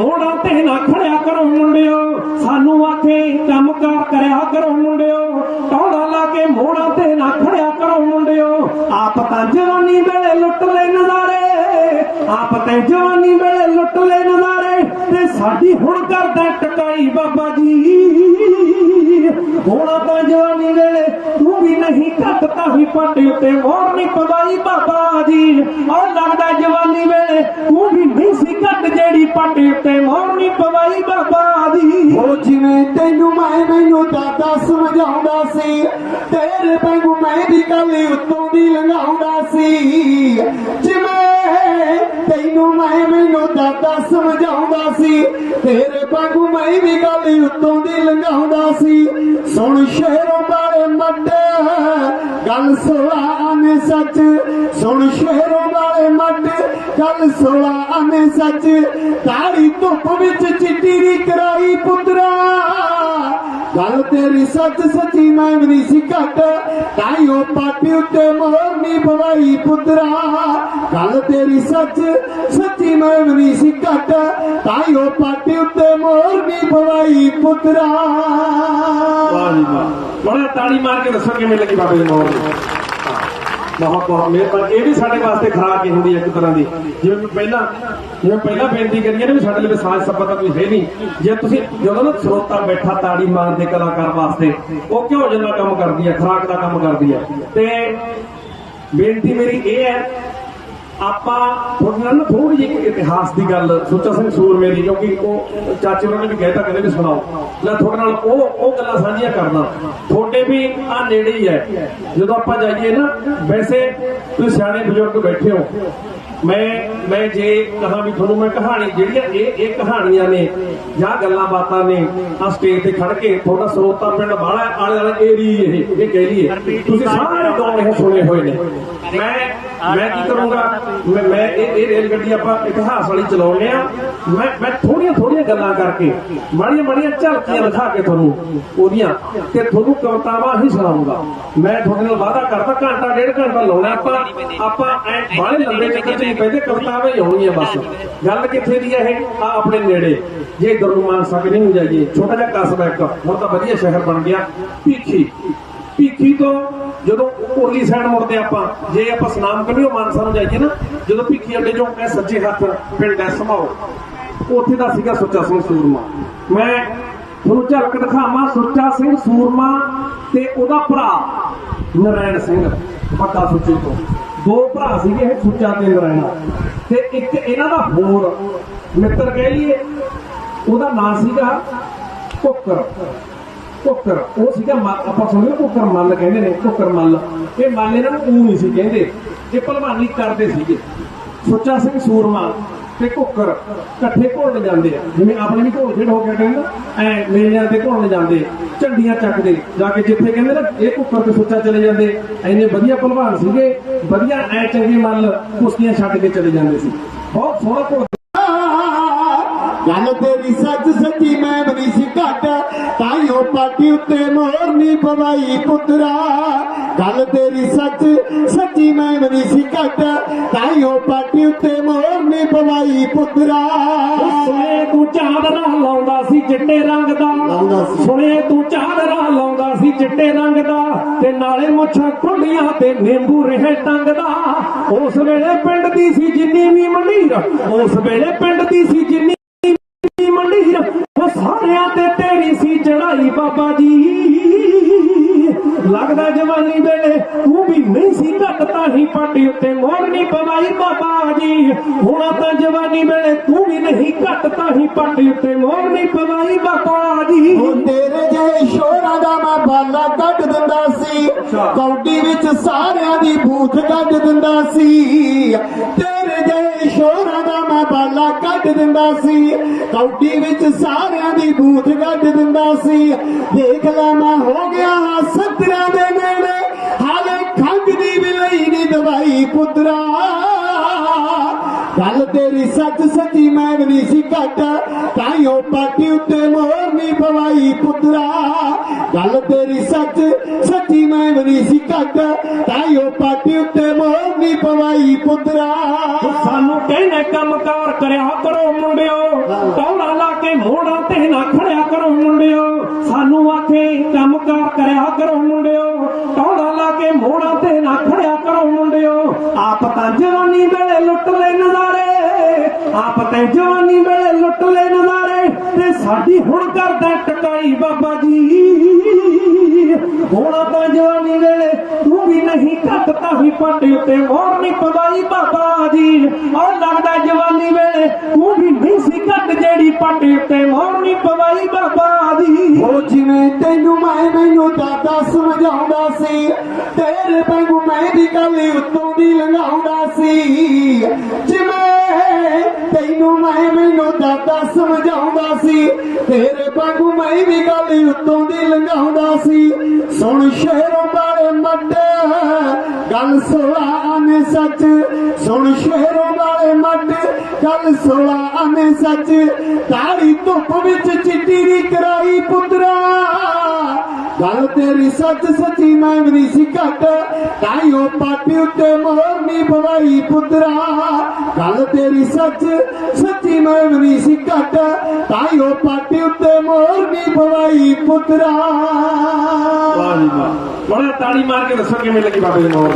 ਮੋੜਾਂ ਤੇ ਨਾ ਖੜਿਆ ਕਰੋ ਮੁੰਡਿਓ। ਸਾਨੂੰ ਆਖੇ ਕੰਮਕਾਰ ਕਰਿਆ ਕਰੋ ਮੁੰਡਿਓ। ਟੌੜਾ ਲਾ ਕੇ ਮੋੜਾਂ ਤੇ ਨਾ ਖੜਿਆ ਕਰੋ ਮੁੰਡਿਓ। ਆਪ ਤਾਂ ਜਵਾਨੀ ਵੇਲੇ ਲੁੱਟ ਲੈ ਨਜ਼ਾਰੇ। ਆਪ ਤੇ ਜਵਾਨੀ ਵੇਲੇ ਲੁੱਟ ਲੈ ਨਜ਼ਾਰੇ। ਤੇ ਸਾਡੀ ਹੁਣ ਕਰਦਾ ਟਕਾਈ ਬਾਬਾ ਜੀ। ਹੁਣ ਤਾਂ ਜਵਾਨੀ ਵੇਲੇ ਤੂੰ ਵੀ ਨਹੀਂ ਘੱਟ ਤਾਂ ਹੀ ਪੱਟ ਉੱਤੇ ਮੋਹਰ ਨਹੀਂ ਪਵਾਈ ਬਾਬਾ ਜੀ ਔਰ ਲੱਗਦਾ ਜਵਾਨੀ ਵੇਲੇ ਤੂੰ ਵੀ ਨਹੀਂ ਸੀ ਘੱਟ ਜਿਹੜੀ ਪੱਟ ਉੱਤੇ। ਮੋਹਰ ਪਵਾਈ ਬਾਬਾ ਦੀ। ਉਹ ਜਿਵੇਂ ਤੈਨੂੰ ਮੈਂ ਮੈਨੂੰ ਦਾਦਾ ਸਮਝਾਉਂਦਾ ਸੀ, ਤੇਰੇ ਵਾਂਗੂ ਮੈਂ ਦੀ ਗੱਲ ਉੱਤੋਂ ਦੀ ਲੰਘਾਉਂਦਾ ਸੀ। ਜਿਵੇਂ ਤੈਨੂੰ ਮੈਂ ਮੈਨੂੰ ਦਾਦਾ ਸਮਝਾਉਂਦਾ ਸੀ। ਤੇਰੇ ਵਾਂਗੂ ਮੈਂ ਵੀ ਗੱਲ ਉੱਤੋਂ ਦੀ ਲੰਘਾਉਂਦਾ ਸੀ। ਸੁਣ ਸ਼ੇਰੋਂ ਵਾਲੇ ਮੱਡੇ ਗੱਲ ਸੋਲਾ ਨੇ ਸੱਚ। ਸੁਣ ਸ਼ਹਿਰੋਂ ਵਾਲੇ ਮੱਡੇ ਗੱਲ ਸੋਲਾ ਨੇ ਸੱਚ। ਤਾੜੀ ਧੁੱਪ ਵਿੱਚ ਚਿੱਟੀ ਦੀ ਕਰਾਈ ਪੁੱਤਰਾ ਗੱਲ ਤੇਰੀ ਸੱਚ ਸੱਚੀ ਮੈਂ ਵੀ ਨਹੀਂ ਸੀ ਘੱਟ। ਤਾਈਓ ਪਾਟੀ ਉੱਤੇ ਮੋਹਰ ਨਹੀਂ ਪਵਾਈ ਪੁੱਤਰਾ। ਗੱਲ ਤੇਰੀ ਸੱਚ ਸੱਚੀ ਮੈਂ ਵੀ ਨਹੀਂ ਸੀ ਘੱਟ। ਤਾਈਓ ਪਾਟੀ ਉੱਤੇ ਮੋਹਰ ਨਹੀਂ ਪਵਾਈ ਪੁੱਤਰਾ। ਵਾਹ ਜੀ ਵਾਹ। ਬੜਾ ਤਾੜੀ ਮਾਰ ਕੇ ਦੱਸੋ ਕਿਵੇਂ ਲੱਗੀ ਬਾਬੇ ਦੀ ਮੌਤ ਬਹੁਤ ਬਹੁਤ ਮਿਹਰਬਾਨੀ ਇਹ ਵੀ ਸਾਡੇ ਵਾਸਤੇ ਖਰਾਕ ਹੀ ਹੁੰਦੀ ਹੈ ਇੱਕ ਤਰ੍ਹਾਂ ਦੀ। ਜਿਵੇਂ ਮੈਂ ਪਹਿਲਾਂ, ਜਿਵੇਂ ਪਹਿਲਾਂ ਬੇਨਤੀ ਕਰੀ ਹੈ ਵੀ ਸਾਡੇ ਲਈ ਸਾਜ਼ ਸੱਪਾ ਤਾਂ ਕੋਈ ਹੈ ਨਹੀਂ। ਜੇ ਤੁਸੀਂ ਜਦੋਂ ਨਾ ਸਰੋਤਾ ਬੈਠਾ ਤਾੜੀ ਮਾਰਦੇ ਕਲਾਕਾਰ ਵਾਸਤੇ, ਉਹ ਕਿਉਂ ਜਿੰਨਾ ਕੰਮ ਕਰਦੀ ਹੈ, ਖਰਾਕ ਦਾ ਕੰਮ ਕਰਦੀ ਹੈ। ਤੇ ਬੇਨਤੀ ਮੇਰੀ ਇਹ ਹੈ ਆਪਾਂ ਤੁਹਾਡੇ ਨਾਲ ਨਾ ਥੋੜੀ ਜਿਹੀ ਇੱਕ ਇਤਿਹਾਸ ਦੀ ਗੱਲ, ਸੁੱਚਾ ਸਿੰਘ ਸੂਰਮੇ ਦੀ ਕਿਉਂਕਿ ਉਹ ਚਾਚੇ ਉਹਨਾਂ ਨੇ ਵੀ ਕਹਿਤਾ ਕਹਿੰਦੇ ਵੀ ਸੁਣਾਓ। ਲੈ ਤੁਹਾਡੇ ਨਾਲ ਉਹ ਉਹ ਗੱਲਾਂ ਸਾਂਝੀਆਂ ਕਰਨਾ ਤੁਹਾਡੇ ਵੀ ਆ ਨੇੜੇ ਹੀ ਹੈ। ਜਦੋਂ ਆਪਾਂ ਜਾਈਏ ਨਾ, ਵੈਸੇ ਤੁਸੀਂ ਸਿਆਣੇ ਬਜ਼ੁਰਗ ਬੈਠੇ ਹੋ। ਮੈਂ ਮੈਂ ਜੇ ਕਹਾਂ ਵੀ ਤੁਹਾਨੂੰ ਮੈਂ ਕਹਾਣੀ ਜਿਹੜੀਆਂ ਇਹ ਇਹ ਕਹਾਣੀਆਂ ਨੇ, ਜਾਂ ਗੱਲਾਂ ਬਾਤਾਂ ਨੇ ਆ ਸਟੇਜ ਤੇ ਖੜ ਕੇ ਤੁਹਾਡਾ ਸਰੋਤਾ ਪਿੰਡ ਬਾਹਲਾ ਆਲੇ ਵਾਲੇ ਏਰੀ ਇਹ ਇਹ ਕਹਿ ਲਈਏ। ਤੁਸੀਂ ਸਾਰੇ ਗਾਉਣ ਇਹ ਸੁਣੇ ਹੋਏ ਨੇ। ਮੈਂ ਮੈਂ ਕੀ ਕਰੂੰਗਾ? ਮੈਂ ਮੈਂ ਇਹ ਇਹ ਰੇਲ ਗੱਡੀ ਆਪਾਂ ਇਤਿਹਾਸ ਵਾਲੀ ਚਲਾਉਂਦੇ ਆ ਮੈਂ ਮੈਂ ਥੋੜੀਆਂ ਥੋੜੀਆਂ ਗੱਲਾਂ ਕਰਕੇ ਮਾੜੀਆਂ ਮਾੜੀਆਂ ਝਲਕੀਆਂ ਦਿਖਾ ਕੇ ਤੁਹਾਨੂੰ ਉਹਦੀਆਂ ਤੇ ਤੁਹਾਨੂੰ ਕਵਿਤਾਵਾਂ ਹੀ ਸੁਣਾਉਂਗਾ। ਮੈਂ ਤੁਹਾਡੇ ਨਾਲ ਵਾਅਦਾ ਕਰਦਾ ਘੰਟਾ ਡੇਢ ਘੰਟਾ ਲਾਉਣਾ ਆਪਾਂ। ਆਪਾਂ ਐ ਬਾਹਲੇ ਲੰਬੇ ਚੱਕਰ ਚ ਪੈਂਦੇ ਕਵਿਤਾਵਾਂ ਹੀ ਆਉਣੀਆਂ ਬਸ। ਗੱਲ ਕਿੱਥੇ ਦੀ ਹੈ ਇਹ? ਆ ਆਪਣੇ ਨੇੜੇ। ਜੇ ਇਧਰ ਨੂੰ ਮਾਨਸਾ ਕਿ ਨਹੀਂ ਜਾਈਏ ਛੋਟਾ ਜਿਹਾ ਕਸਬਾ ਇੱਕ ਹੁਣ ਤਾਂ ਵਧੀਆ ਸ਼ਹਿਰ ਬਣ ਗਿਆ। ਭੀਖੀ। ਭੀਖੀ ਤੋਂ ਜਦੋਂ ਉਰਲੀ ਸਾਈਡ ਮੁੜਦੇ ਆਪਾਂ, ਜੇ ਆਪਾਂ ਸਨਾਮ ਕੰਢਿਓ ਮਾਨਸਾ ਨੂੰ ਜਾਈਏ ਨਾ, ਜਦੋਂ ਭੀਖੀ ਅੱਡੇ ਚੋਂ ਇਹ ਸੱਜੇ ਹੱਥ ਪਿੰਡ ਹੈ ਸਮਾਓ, ਉੱਥੇ ਦਾ ਸੀਗਾ ਸੁੱਚਾ ਸਿੰਘ ਸੂਰਮਾ। ਮੈਂ ਤੁਹਾਨੂੰ ਝਲਕ ਦਿਖਾਵਾਂ, ਸੁੱਚਾ ਸਿੰਘ ਸੂਰਮਾ ਤੇ ਉਹਦਾ ਭਰਾ ਨਰੈਣ ਸਿੰਘ, ਵੱਡਾ ਸੁੱਚੇ ਤੋਂ। ਦੋ ਭਰਾ ਸੀਗੇ ਇਹ ਸੁੱਚਾ ਤੇ ਨਰੈਣ। ਤੇ ਇੱਕ ਇਹਨਾਂ ਦਾ ਹੋਰ ਮਿੱਤਰ ਕਹਿ ਲਈਏ, ਉਹਦਾ ਨਾਂ ਸੀਗਾ ਕੁੱਕਰ ਕੁੱਕਰ। ਉਹ ਸੀਗਾ ਮੱਲ ਆਪਾਂ ਸੁਣਿਆ ਕੁੱਕਰ ਮੱਲ ਕਹਿੰਦੇ ਨੇ, ਕੁੱਕਰ ਮੱਲ। ਇਹ ਮੱਲ ਇਹਨਾਂ ਨੂੰ ਉਹ ਨਹੀਂ ਸੀ ਕਹਿੰਦੇ, ਇਹ ਭਲਵਾਨੀ ਕਰਦੇ ਸੀਗੇ। ਸੁੱਚਾ ਸਿੰਘ ਸੂਰਮਾ ਤੇ ਕੁੱਕਰ ਇਕੱਠੇ ਘੁਲਣ ਜਾਂਦੇ ਆ। ਜਿਵੇਂ ਆਪਣੇ ਵੀ ਘੋਲ ਖੇਡ ਹੋ ਗਿਆ ਕਹਿੰਦਾ, ਐ ਮੇਲਿਆਂ ਤੇ ਘੁਲਣ ਜਾਂਦੇ, ਝੰਡੀਆਂ ਚੱਕਦੇ, ਜਾ ਕੇ ਜਿੱਥੇ ਕਹਿੰਦੇ ਨਾ, ਇਹ ਕੁੱਕਰ ਤੇ ਸੁੱਚਾ ਚਲੇ ਜਾਂਦੇ। ਐਨੇ ਵਧੀਆ ਭਲਵਾਨ ਸੀਗੇ, ਵਧੀਆ ਐ ਚੰਗੇ ਮੱਲ ਕੁਸ਼ਤੀਆਂ ਛੱਡ ਕੇ ਚਲੇ ਜਾਂਦੇ ਸੀ। ਬਹੁਤ ਸੋਹਣਾ ਘੋਲ ਗੱਲ ਤੇਰੀ ਸੱਚ ਸੱਚੀ, ਮੈਂ ਬਣੀ ਸੀ ਘੱਟ। ਪਾਟੀ ਉੱਤੇ ਮੋਹਰ ਨਹੀਂ ਪਵਾਈ ਪੁੱਤਰਾ। ਗੱਲ ਤੇਰੀ ਸੱਚ ਸੱਚੀ ਮੈਂ ਬਣੀ ਸੀ ਘੱਟ। ਤਾਈਓ ਪਾਟੀ ਉੱਤੇ ਮੋਹਰ ਨਹੀਂ ਪਵਾਈ ਪੁੱਤਰਾ। ਸੁਣੇ ਤੂੰ ਚਾਦਰਾ ਲਾਉਂਦਾ ਸੀ ਚਿੱਟੇ ਰੰਗ ਦਾ। ਲਾਉਂਦਾ ਸੀ। ਸੁਣੇ ਤੂੰ ਚਾਦਰਾ ਲਾਉਂਦਾ ਸੀ ਚਿੱਟੇ ਰੰਗ ਦਾ। ਤੇ ਨਾਲੇ ਮੁੱਛਾਂ ਖੁੱਲੀਆਂ ਤੇ ਨਿੰਬੂ ਰਹੇ ਟੰਗਦਾ ਉਸ ਵੇਲੇ ਪਿੰਡ ਦੀ ਸੀ ਜਿੰਨੀ ਵੀ ਮੰਡੀਰ ਉਸ ਵੇਲੇ ਪਿੰਡ ਦੀ ਸੀ ਜਿੰਨੀ ਵੀ ਮੰਡੀਰ ਉਹ ਸਾਰਿਆਂ ਤੇ ਤੇਰੀ ਸੀ ਚੜਾਈ ਬਾਬਾ ਜੀ। ਲੱਗਦਾ ਜਵਾਨੀ ਵੇਲੇ ਤੂੰ ਵੀ ਨਹੀਂ ਸੀ ਘੱਟ ਤਾਂ ਹੀ ਪਾਟੀ ਉੱਤੇ ਮੋਹਰ ਨਹੀਂ ਪਵਾਈ ਬਾਬਾ ਜੀ। ਹੁਣ ਤਾਂ ਜਵਾਨੀ ਵੇਲੇ ਤੂੰ ਵੀ ਨਹੀਂ ਘੱਟ ਤਾਂ ਹੀ ਪਾਟੀ ਉੱਤੇ ਮੋਹਰ ਨਹੀਂ ਪਵਾਈ ਬਾਬਾ ਜੀ। ਉਹ ਤੇਰੇ ਜਿਹੇ ਸ਼ੋਰਾਂ ਦਾ ਮੈਂ ਬਾਲਾ ਕੱਢ ਦਿੰਦਾ ਸੀ। ਕੌਡੀ ਵਿੱਚ ਸਾਰਿਆਂ ਦੀ ਬੂਥ ਕੱਢ ਦਿੰਦਾ ਸੀ। ਤੇਰੇ ਜਿਹੇ ਸ਼ੋਰਾਂ ਕੱਢ ਦਿੰਦਾ ਸੀ। ਕੌਡੀ ਵਿੱਚ ਸਾਰਿਆਂ ਦੀ ਬੂਥ ਕੱਢ ਦਿੰਦਾ ਸੀ। ਦੇਖ ਲੈ ਮੈਂ ਹੋ ਗਿਆ ਹਾਂ ਸੱਤਰਾਂ ਦੇ ਨੇੜੇ। ਹਾਲੇ ਖੰਗ ਦੀ ਵੀ ਲਈ ਨਹੀਂ ਦਵਾਈ ਪੁੱਤਰਾ। ਗੱਲ ਤੇਰੀ ਸੱਚ ਸੱਚੀ ਮੈਂ ਵੀ ਨਹੀਂ ਸੀ ਘੱਟ। ਤਾਈਓ ਪਾਟੀ ਉੱਤੇ ਮੋਹਰ ਨਹੀਂ ਪਵਾਈ ਪੁੱਤਰਾ। ਗੱਲ ਤੇਰੀ ਸੱਚ ਸੱਚੀ ਮੈਂ ਵੀ ਨਹੀਂ ਸੀ ਘੱਟ। ਤਾਈਓ ਪਾਟੀ ਉੱਤੇ ਮੋਹਰ ਨਹੀਂ ਪਵਾਈ ਪੁੱਤਰਾ। ਸਾਨੂੰ ਕਹਿੰਦੇ ਕੰਮਕਾਰ ਕਰਿਆ ਕਰੋ ਮੁੰਡਿਓ। ਟੌੜਾ ਲਾ ਕੇ ਮੋੜਾਂ ਤੇ ਨਾ ਖੜਿਆ ਕਰੋ ਮੁੰਡਿਓ। ਸਾਨੂੰ ਆਖੇ ਕੰਮਕਾਰ ਕਰਿਆ ਕਰੋ ਮੁੰਡਿਓ। ਟੌੜਾ ਲਾ ਕੇ ਮੋੜਾਂ ਤੇ ਨਾ ਖੜਿਆ ਕਰੋ ਮੁੰਡਿਓ। ਆਪ ਤਾਂ ਜਵਾਨੀ ਵੇਲੇ ਲੁੱਟ ਲੈ ਨਜ਼ਾਰੇ। ਆਪ ਤੇ ਜਵਾਨੀ ਵੇਲੇ ਲੁੱਟ ਲੈ ਨਜ਼ਾਰੇ ਤੇ ਸਾਡੀ ਹੁਣ ਕਰਦਾ ਟਕਾਈ ਬਾਬਾ ਜੀ। ਹੁਣ ਤਾਂ ਜਵਾਨੀ ਵੇਲੇ ਤੂੰ ਵੀ ਨਹੀਂ ਘੱਟ ਹੀ ਪਾਟੇ ਉੱਤੇ ਮੋਰ ਨਹੀਂ ਪਵਾਈ ਬਾਬਾ ਜੀ। ਔਰ ਲੱਗਦਾ ਜਵਾਨੀ ਵੇਲੇ ਤੂੰ ਵੀ ਨਹੀਂ ਸੀ ਘੱਟ ਜਿਹੜੀ ਪਾਟੇ ਉੱਤੇ ਮੋਰ ਨਹੀਂ ਪਵਾਈ ਬਾਬਾ ਜੀ। ਉਹ ਜਿਵੇਂ ਤੈਨੂੰ ਮੈਂ ਮੈਨੂੰ ਦਾਦਾ ਸਮਝਾਉਂਦਾ ਸੀ, ਤੇਰੇ ਵਾਂਗੂ ਮੈਂ ਵੀ ਗੱਲ ਉੱਤੋਂ ਦੀ ਲੰਘਾਉਂਦਾ ਸੀ। ਵਾਂਗੂ ਵੀ ਗੱਲ ਉੱਤੋਂ ਦੀ ਲੰਘਾਉਂਦਾ ਸੀ। ਸੁਣ ਸ਼ਹਿਰੋਂ ਬਾਰੇ ਮੱਟ ਗੱਲ ਸੁਲਾ ਨੇ ਸੱਚ। ਸੁਣ ਸ਼ਹਿਰੋਂ ਬਾਰੇ ਮੱਟ ਗੱਲ ਸੁਲਾ ਨੇ ਸੱਚ। ਤਾੜੀ ਧੁੱਪ ਵਿੱਚ ਚਿੱਟੀ ਦੀ ਕਰਾਈ ਪੁੱਤਰਾ। ਗੱਲ ਤੇਰੀ ਸੱਚ ਸੱਚੀ ਮੈਂ ਵੀ ਨਹੀਂ ਸੀ ਘੱਟ। ਤਾਈਓ ਪਾਟੀ ਉੱਤੇ ਮੋਹਰ ਨਹੀਂ ਪਵਾਈ ਪੁੱਤਰਾ। ਗੱਲ ਤੇਰੀ ਸੱਚ ਸੱਚੀ ਮੈਂ ਵੀ ਨਹੀਂ ਸੀ ਘੱਟ। ਤਾਈਓ ਪਾਟੀ ਉੱਤੇ ਮੋਹਰ ਨਹੀਂ ਪਵਾਈ ਪੁੱਤਰਾ। ਵਾਹ ਜੀ ਵਾਹ। ਬੜਾ ਤਾੜੀ ਮਾਰ ਕੇ ਦੱਸੋ ਕਿਵੇਂ ਲੱਗੀ ਬਾਬੇ ਦੇ ਮੋਹਰ?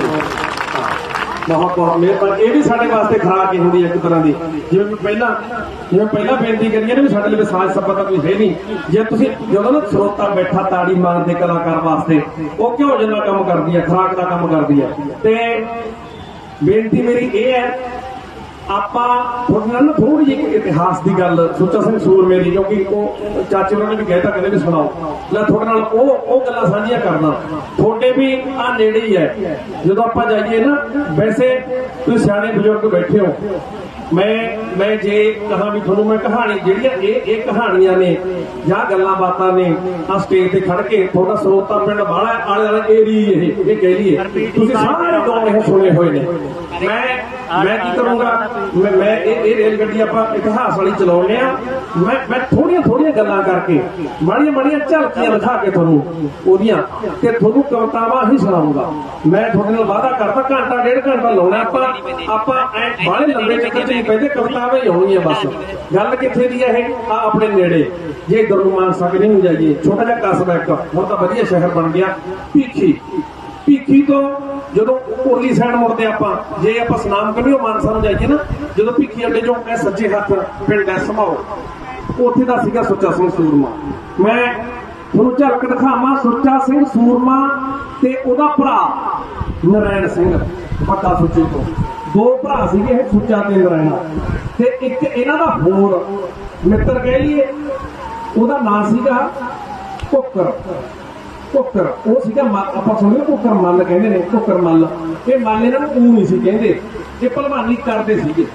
ਬਹੁਤ ਬਹੁਤ ਮਿਹਰਬਾਨ ਇਹ ਵੀ ਸਾਡੇ ਵਾਸਤੇ ਖਰਾਕ ਹੀ ਹੁੰਦੀ ਹੈ ਇੱਕ ਤਰ੍ਹਾਂ ਦੀ। ਜਿਵੇਂ ਮੈਂ ਪਹਿਲਾਂ ਜਿਵੇਂ ਪਹਿਲਾਂ ਬੇਨਤੀ ਕਰੀਏ ਨਾ ਵੀ ਸਾਡੇ ਲਈ ਸਾਜ਼ ਸੱਪਾ ਤਾਂ ਕੋਈ ਹੈ ਨਹੀਂ। ਜੇ ਤੁਸੀਂ ਜਦੋਂ ਨਾ ਸਰੋਤਾ ਬੈਠਾ ਤਾੜੀ ਮਾਰਦੇ ਕਲਾਕਾਰ ਵਾਸਤੇ, ਉਹ ਕਿਉਂ ਜਿੰਨਾ ਕੰਮ ਕਰਦੀ ਹੈ ਖਰਾਕ ਦਾ ਕੰਮ ਕਰਦੀ ਹੈ ਤੇ ਬੇਨਤੀ ਮੇਰੀ ਇਹ ਹੈ ਆਪਾਂ ਤੁਹਾਡੇ ਨਾਲ ਨਾ ਥੋੜੀ ਜਿਹੀ ਇਤਿਹਾਸ ਦੀ ਗੱਲ ਸੁੱਚਾ ਸਿੰਘ ਸੂਰਮੇ ਦੀ ਕਿਉਂਕਿ ਉਹ ਚਾਚੇ ਉਹਨਾਂ ਨੇ ਵੀ ਕਹਿਤਾ, ਕਹਿੰਦੇ ਵੀ ਸੁਣਾਓ। ਲੈ ਤੁਹਾਡੇ ਨਾਲ ਉਹ ਉਹ ਗੱਲਾਂ ਸਾਂਝੀਆਂ ਕਰਦਾ ਤੁਹਾਡੇ ਵੀ ਆ ਨੇੜੇ ਹੀ ਹੈ। ਜਦੋਂ ਆਪਾਂ ਜਾਈਏ ਨਾ, ਵੈਸੇ ਤੁਸੀਂ ਸਿਆਣੇ ਬਜ਼ੁਰਗ ਬੈਠੇ ਹੋ। ਮੈਂ ਮੈਂ ਜੇ ਕਹਾਂ ਵੀ ਤੁਹਾਨੂੰ ਮੈਂ ਕਹਾਣੀ ਜਿਹੜੀਆਂ ਇਹ ਇਹ ਕਹਾਣੀਆਂ ਨੇ ਜਾਂ ਗੱਲਾਂ ਬਾਤਾਂ ਨੇ ਆ ਸਟੇਜ ਤੇ ਖੜ ਕੇ ਤੁਹਾਡਾ ਸਰੋਤਾ ਪਿੰਡ ਬਾਹਲਾ ਆਲੇ ਵਾਲੇ ਏਰੀ ਇਹ ਇਹ ਕਹਿ ਲਈਏ। ਤੁਸੀਂ ਸਾਰੇ ਗਾਉਂ ਇਹ ਸੁਣੇ ਹੋਏ ਨੇ। ਮੈਂ ਮੈਂ ਕੀ ਕਰੂੰਗਾ? ਮੈਂ ਮੈਂ ਇਹ ਇਹ ਰੇਲ ਗੱਡੀ ਆਪਾਂ ਇਤਿਹਾਸ ਵਾਲੀ ਚਲਾਉਂਦੇ ਆ ਮੈਂ ਮੈਂ ਥੋੜੀਆਂ ਥੋੜੀਆਂ ਗੱਲਾਂ ਕਰਕੇ ਮਾੜੀਆਂ ਮਾੜੀਆਂ ਝਲਕੀਆਂ ਦਿਖਾ ਕੇ ਤੁਹਾਨੂੰ ਉਹਦੀਆਂ ਤੇ ਤੁਹਾਨੂੰ ਕਵਿਤਾਵਾਂ ਹੀ ਸੁਣਾਉਂਗਾ। ਮੈਂ ਤੁਹਾਡੇ ਨਾਲ ਵਾਅਦਾ ਕਰਦਾ ਘੰਟਾ ਡੇਢ ਘੰਟਾ ਲਾਉਣਾ ਆਪਾਂ ਆਪਾਂ ਐ ਬਾਹਲੇ ਲੰਬੇ ਚੱਕਰ ਨਹੀਂ ਪੈਂਦੇ ਕਵਿਤਾਵਾਂ ਹੀ ਆਉਣਗੀਆਂ ਬਸ। ਗੱਲ ਕਿੱਥੇ ਦੀ ਹੈ ਇਹ? ਆ ਆਪਣੇ ਨੇੜੇ। ਜੇ ਨੂੰ ਮਾਨ ਸਕਦੇ ਨਹੀਂ ਜਾਈਏ। ਛੋਟਾ ਜਿਹਾ ਕਸਬਾ ਇੱਕ ਹੁਣ ਤਾਂ ਵਧੀਆ ਸ਼ਹਿਰ ਬਣ ਗਿਆ। ਭੀਖੀ। ਭੀਖੀ ਤੋਂ ਜਦੋਂ ਉਰਲੀ ਸਾਈਡ ਮੁੜਦੇ ਆਪਾਂ, ਜੇ ਆਪਾਂ ਸਨਾਮ ਕਰੀਓ ਮਾਨਸਾ ਨੂੰ ਜਾਈਏ ਨਾ, ਜਦੋਂ ਭੀਖੀ ਅੱਡੇ ਚੋਂ ਇਹ ਸੱਜੇ ਹੱਥ ਪਿੰਡ ਹੈ ਉੱਥੇ ਦਾ ਸੀਗਾ ਸੁੱਚਾ ਸਿੰਘ ਸੂਰਮਾ। ਮੈਂ ਤੁਹਾਨੂੰ ਝਲਕ ਦਿਖਾਵਾਂ, ਸੁੱਚਾ ਸਿੰਘ ਸੂਰਮਾ ਤੇ ਉਹਦਾ ਭਰਾ ਨਰੈਣ ਸਿੰਘ, ਵੱਡਾ ਸੁੱਚੇ ਤੋਂ। ਦੋ ਭਰਾ ਸੀਗੇ ਇਹ ਸੁੱਚਾ ਤੇ ਨਰੈਣਾ। ਤੇ ਇੱਕ ਇਹਨਾਂ ਦਾ ਹੋਰ ਮਿੱਤਰ ਕਹਿ ਲਈਏ, ਉਹਦਾ ਨਾਂ ਸੀਗਾ ਕੁੱਕਰ ਕੁੱਕਰ ਉਹ ਸੀਗਾ ਆਪਾਂ ਸੁਣਿਆ ਕੁੱਕਰ ਮੱਲ ਕਹਿੰਦੇ ਨੇ ਕੁੱਕਰ ਮੱਲ। ਇਹ ਮੱਲ ਇਹਨਾਂ ਨੂੰ ਊ ਨਹੀਂ ਸੀ ਕਹਿੰਦੇ। ਇਹ ਭਲਵਾਨੀ ਕਰਦੇ ਸੀਗੇ।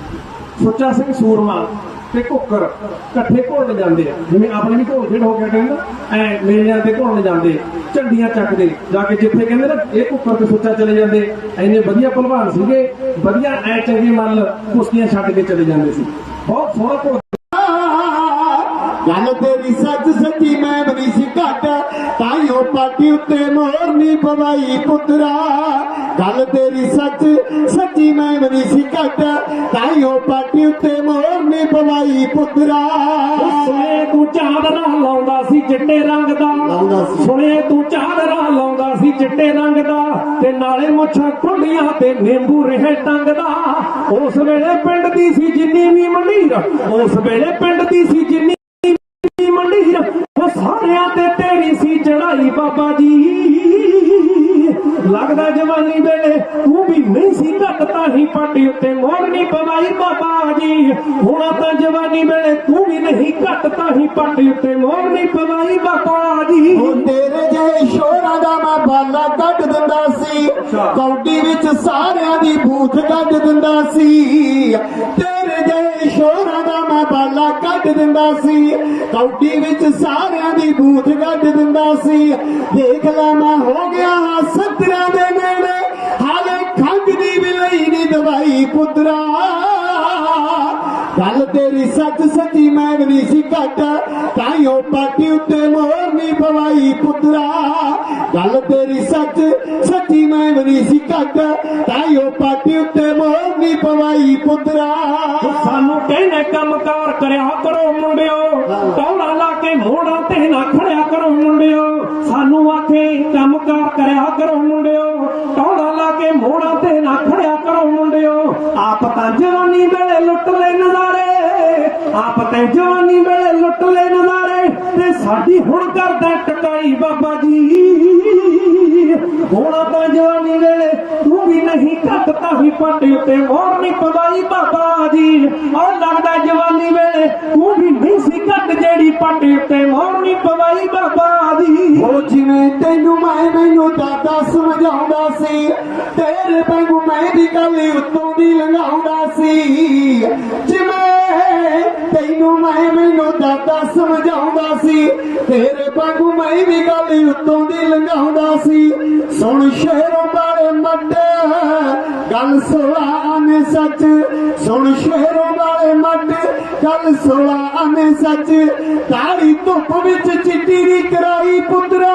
ਸੁੱਚਾ ਸਿੰਘ ਸੂਰਮਾ ਤੇ ਕੁੱਕਰ ਇਕੱਠੇ ਘੁਲਣ ਜਾਂਦੇ ਆ। ਜਿਵੇਂ ਆਪਣੇ ਵੀ ਘੋਲ ਖੇਡ ਹੋ ਗਿਆ ਕਹਿੰਦਾ ਐ ਮੇਲਿਆਂ ਤੇ ਘੁਲਣ ਜਾਂਦੇ, ਝੰਡੀਆਂ ਚੱਕਦੇ, ਜਾ ਕੇ ਜਿੱਥੇ ਕਹਿੰਦੇ ਨਾ, ਇਹ ਕੁੱਕਰ ਤੇ ਸੁੱਚਾ ਚਲੇ ਜਾਂਦੇ। ਐਨੇ ਵਧੀਆ ਭਲਵਾਨ ਸੀਗੇ, ਵਧੀਆ ਐ ਚੰਗੇ ਮੱਲ ਕੁਸ਼ਤੀਆਂ ਛੱਡ ਕੇ ਚਲੇ ਜਾਂਦੇ ਸੀ। ਬਹੁਤ ਸੋਹਣਾ ਘੋਲ ਗੱਲ ਤੇਰੀ ਸੱਚ ਸੱਚੀ, ਮੈਂ ਬਣੀ ਸੀ ਘੱਟ ਉੱਤੇ ਮੋਹਰ ਨਹੀਂ ਪਵਾਈ ਪੁੱਤਰਾ। ਗੱਲ ਤੇਰੀ ਸੱਚ ਸੱਚੀ ਮੈਂ ਬਣੀ ਸੀ ਘੱਟ ਤਾਈਓ ਪਾਟੀ ਉੱਤੇ ਮੋਹਰ ਨਹੀਂ ਪਵਾਈ ਪੁੱਤਰਾ। ਸੁਣੇ ਤੂੰ ਚਾਦਰਾ ਲਾਉਂਦਾ ਸੀ ਚਿੱਟੇ ਰੰਗ ਦਾ। ਸੁਣੇ ਤੂੰ ਚਾਦਰਾ ਲਾਉਂਦਾ ਸੀ ਚਿੱਟੇ ਰੰਗ ਦਾ। ਤੇ ਨਾਲੇ ਮੁੱਛਾਂ ਖੁੱਲੀਆਂ ਤੇ ਨਿੰਬੂ ਰਹੇ ਟੰਗਦਾ ਉਸ ਵੇਲੇ ਪਿੰਡ ਦੀ ਸੀ ਜਿੰਨੀ ਵੀ ਮੰਡੀਰ ਉਸ ਵੇਲੇ ਪਿੰਡ ਦੀ ਸੀ ਜਿੰਨੀ ਵੀ ਮੰਡੀਰ ਉਹ ਸਾਰਿਆਂ ਤੇ ਤੇਰੀ ਚੜਾਈ ਬਾਬਾ ਜੀ। ਲੱਗਦਾ ਜਵਾਨੀ ਵੇਲੇ ਤੂੰ ਵੀ ਨਹੀਂ ਸੀ ਘੱਟ ਤਾਂ ਹੀ ਪਾਟੀ ਉੱਤੇ ਨਹੀਂ ਪਵਾਈ ਬਾਬਾ ਜੀ। ਹੁਣ ਤਾਂ ਜਵਾਨੀ ਵੇਲੇ ਤੂੰ ਵੀ ਨਹੀਂ ਘੱਟ ਤਾਂ ਹੀ ਪਾਟੀ ਉੱਤੇ ਨਹੀਂ ਪਵਾਈ ਬਾਬਾ ਜੀ। ਉਹ ਤੇਰੇ ਜਿਹੇ ਸ਼ੋਰਾਂ ਦਾ ਮੈਂ ਬਾਲਾ ਕੱਢ ਦਿੰਦਾ ਸੀ। ਕੌਡੀ ਵਿੱਚ ਸਾਰਿਆਂ ਦੀ ਬੂਥ ਕੱਢ ਦਿੰਦਾ ਸੀ। ਤੇਰੇ ਜਿਹੇ ਸ਼ੋਰਾਂ ਦਾ ਦਿੰਦਾ ਸੀ। ਕੌਡੀ ਵਿੱਚ ਸਾਰਿਆਂ ਦੀ ਬੂਥ ਕੱਢ ਦਿੰਦਾ ਸੀ। ਦੇਖ ਲੈ ਮੈਂ ਹੋ ਗਿਆ ਹਾਂ ਸੱਤਰਾਂ ਦੇ ਨੇੜੇ। ਹਾਲੇ ਖੰਗ ਦੀ ਵੀ ਲਈ ਨਹੀਂ ਦਵਾਈ ਪੁੱਤਰਾ। ਤੇਰੀ ਸੱਚ ਸੱਚੀ ਮੈਂ ਵੀ ਸੀ ਘੱਟ। ਤਾਈਓ ਪਾਟੀ ਉੱਤੇ ਮੋਹਰ ਨਹੀਂ ਪਵਾਈ ਪੁੱਤਰਾ। ਗੱਲ ਤੇਰੀ ਸੱਚ ਸੱਚੀ ਮੈਂ ਵੀ ਸੀ ਘੱਟ। ਤਾਈਓ ਪਾਟੀ ਉੱਤੇ ਮੋਹਰ ਨਹੀਂ ਪਵਾਈ ਪੁੱਤਰਾ। ਸਾਨੂੰ ਕਹਿੰਦੇ ਕੰਮਕਾਰ ਕਰਿਆ ਕਰੋ ਮੁੰਡਿਓ। ਟੌੜਾ ਲਾ ਕੇ ਮੋੜਾ ਤੇ ਨਾ ਖੜਿਆ ਕਰੋ ਮੁੰਡਿਓ। ਸਾਨੂੰ ਆਖੇ ਕੰਮਕਾਰ ਕਰਿਆ ਕਰੋ ਮੁੰਡਿਓ। ਟੌੜਾ ਲਾ ਕੇ ਮੋੜਾ ਤੇ ਨਾ ਖੜਿਆ ਕਰੋ ਮੁੰਡਿਓ। ਆਪ ਤਾਂ ਜਵਾਨੀ ਵੇਲੇ ਲੁੱਟ ਲੈ ਨਜ਼ਾਰੇ। ਆਪ ਤੇ ਜਵਾਨੀ ਵੇਲੇ ਲੁੱਟ ਲੈ ਨਜ਼ਾਰੇ ਤੇ ਸਾਡੀ ਹੁਣ ਕਰਦਾ ਟਕਾਈ ਬਾਬਾ ਜੀ। ਹੁਣ ਤਾਂ ਜਵਾਨੀ ਵੇਲੇ ਤੂੰ ਵੀ ਨਹੀਂ ਘੱਟ ਹੀ ਪਾਟੇ ਉੱਤੇ ਮੋਰ ਨਹੀਂ ਪਵਾਈ ਬਾਬਾ ਜੀ। ਔਰ ਲੱਗਦਾ ਜਵਾਨੀ ਵੇਲੇ ਤੂੰ ਵੀ ਨਹੀਂ ਸੀ ਘੱਟ ਜਿਹੜੀ ਪਾਟੇ ਉੱਤੇ ਮੋਰ ਨਹੀਂ ਪਵਾਈ ਬਾਬਾ ਜੀ। ਉਹ ਜਿਵੇਂ ਤੈਨੂੰ ਮੈਂ ਮੈਨੂੰ ਦਾਦਾ ਸਮਝਾਉਂਦਾ ਸੀ, ਤੇਰੇ ਵਾਂਗੂ ਮੈਂ ਵੀ ਗੱਲ ਉੱਤੋਂ ਦੀ ਲੰਘਾਉਂਦਾ ਸੀ। ਜਿਵੇਂ ਤੈਨੂੰ ਮੈਂ ਮੈਨੂੰ ਦਾਦਾ ਸਮਝਾਉਂਦਾ ਸੀ। ਤੇਰੇ ਵਾਂਗੂ ਮੈਂ ਵੀ ਗੱਲ ਉੱਤੋਂ ਦੀ ਲੰਘਾਉਂਦਾ ਸੀ। ਸੁਣ ਸ਼ਹਿਰੋਂ ਬਾਰੇ ਮੱਟ, ਗੱਲ ਸੋਲਾ ਨੇ ਸੱਚ। ਸੁਣ ਸ਼ਹਿਰੋਂ ਬਾਰੇ ਮੱਟ, ਗੱਲ ਸੋਲਾ ਨੇ ਸੱਚ। ਤਾਰੀ ਧੁੱਪ ਵਿੱਚ ਚਿੱਟੀ ਦੀ ਕਰਾਈ ਪੁੱਤਰਾ।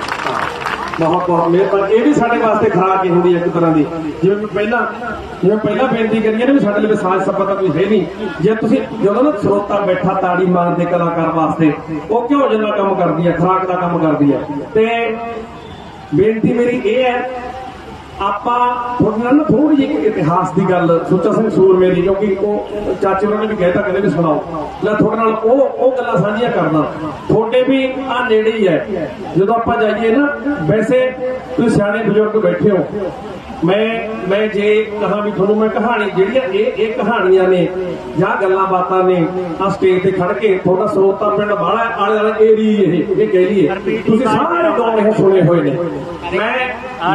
ਬਹੁਤ ਬਹੁਤ ਮਿਹਰਬਾਨੀ ਇਹ ਵੀ ਸਾਡੇ ਵਾਸਤੇ ਖਰਾਕ ਹੀ ਹੁੰਦੀ ਹੈ ਇੱਕ ਤਰ੍ਹਾਂ ਦੀ। ਜਿਵੇਂ ਮੈਂ ਪਹਿਲਾਂ ਜਿਵੇਂ ਪਹਿਲਾਂ ਬੇਨਤੀ ਕਰੀਏ ਨਾ ਵੀ ਸਾਡੇ ਲਈ ਸਾਜ਼ ਸੱਪਾ ਤਾਂ ਕੋਈ ਹੈ ਨਹੀਂ। ਜੇ ਤੁਸੀਂ ਜਦੋਂ ਨਾ ਸਰੋਤਾ ਬੈਠਾ ਤਾੜੀ ਮਾਰਦੇ ਕਲਾਕਾਰ ਵਾਸਤੇ, ਉਹ ਕਿਉਂ ਜਿੰਨਾ ਕੰਮ ਕਰਦੀ ਹੈ, ਖਰਾਕ ਦਾ ਕੰਮ ਕਰਦੀ ਹੈ। ਤੇ ਬੇਨਤੀ ਮੇਰੀ ਇਹ ਹੈ ਆਪਾਂ ਤੁਹਾਡੇ ਨਾਲ ਨਾ ਥੋੜੀ ਜਿਹੀ ਇਤਿਹਾਸ ਦੀ ਗੱਲ ਸੁੱਚਾ ਸਿੰਘ ਸੂਰਮੇ ਦੀ ਕਿਉਂਕਿ ਉਹ ਚਾਚੇ ਉਹਨਾਂ ਨੇ ਵੀ ਕਹਿਤਾ ਕਹਿੰਦੇ ਵੀ ਸੁਣਾਓ। ਲੈ ਤੁਹਾਡੇ ਨਾਲ ਉਹ ਉਹ ਗੱਲਾਂ ਸਾਂਝੀਆਂ ਕਰਦਾ ਤੁਹਾਡੇ ਵੀ ਆ ਨੇੜੇ ਹੀ ਹੈ। ਜਦੋਂ ਆਪਾਂ ਜਾਈਏ ਨਾ, ਵੈਸੇ ਤੁਸੀਂ ਸਿਆਣੇ ਬਜ਼ੁਰਗ ਬੈਠੇ ਹੋ। ਮੈਂ ਮੈਂ ਜੇ ਕਹਾਂ ਵੀ ਤੁਹਾਨੂੰ ਮੈਂ ਕਹਾਣੀ ਜਿਹੜੀਆਂ ਇਹ ਇਹ ਕਹਾਣੀਆਂ ਨੇ ਜਾਂ ਗੱਲਾਂ ਬਾਤਾਂ ਨੇ ਆ ਸਟੇਜ ਤੇ ਖੜ ਕੇ ਤੁਹਾਡਾ ਸਰੋਤਾ ਪਿੰਡ ਬਾਲਾ ਆਲੇ ਵਾਲੇ ਏਰੀ ਇਹ ਇਹ ਕਹਿ ਲਈਏ। ਤੁਸੀਂ ਸਾਰੇ ਗਾਉਂ ਇਹ ਸੁਣੇ ਹੋਏ ਨੇ। ਮੈਂ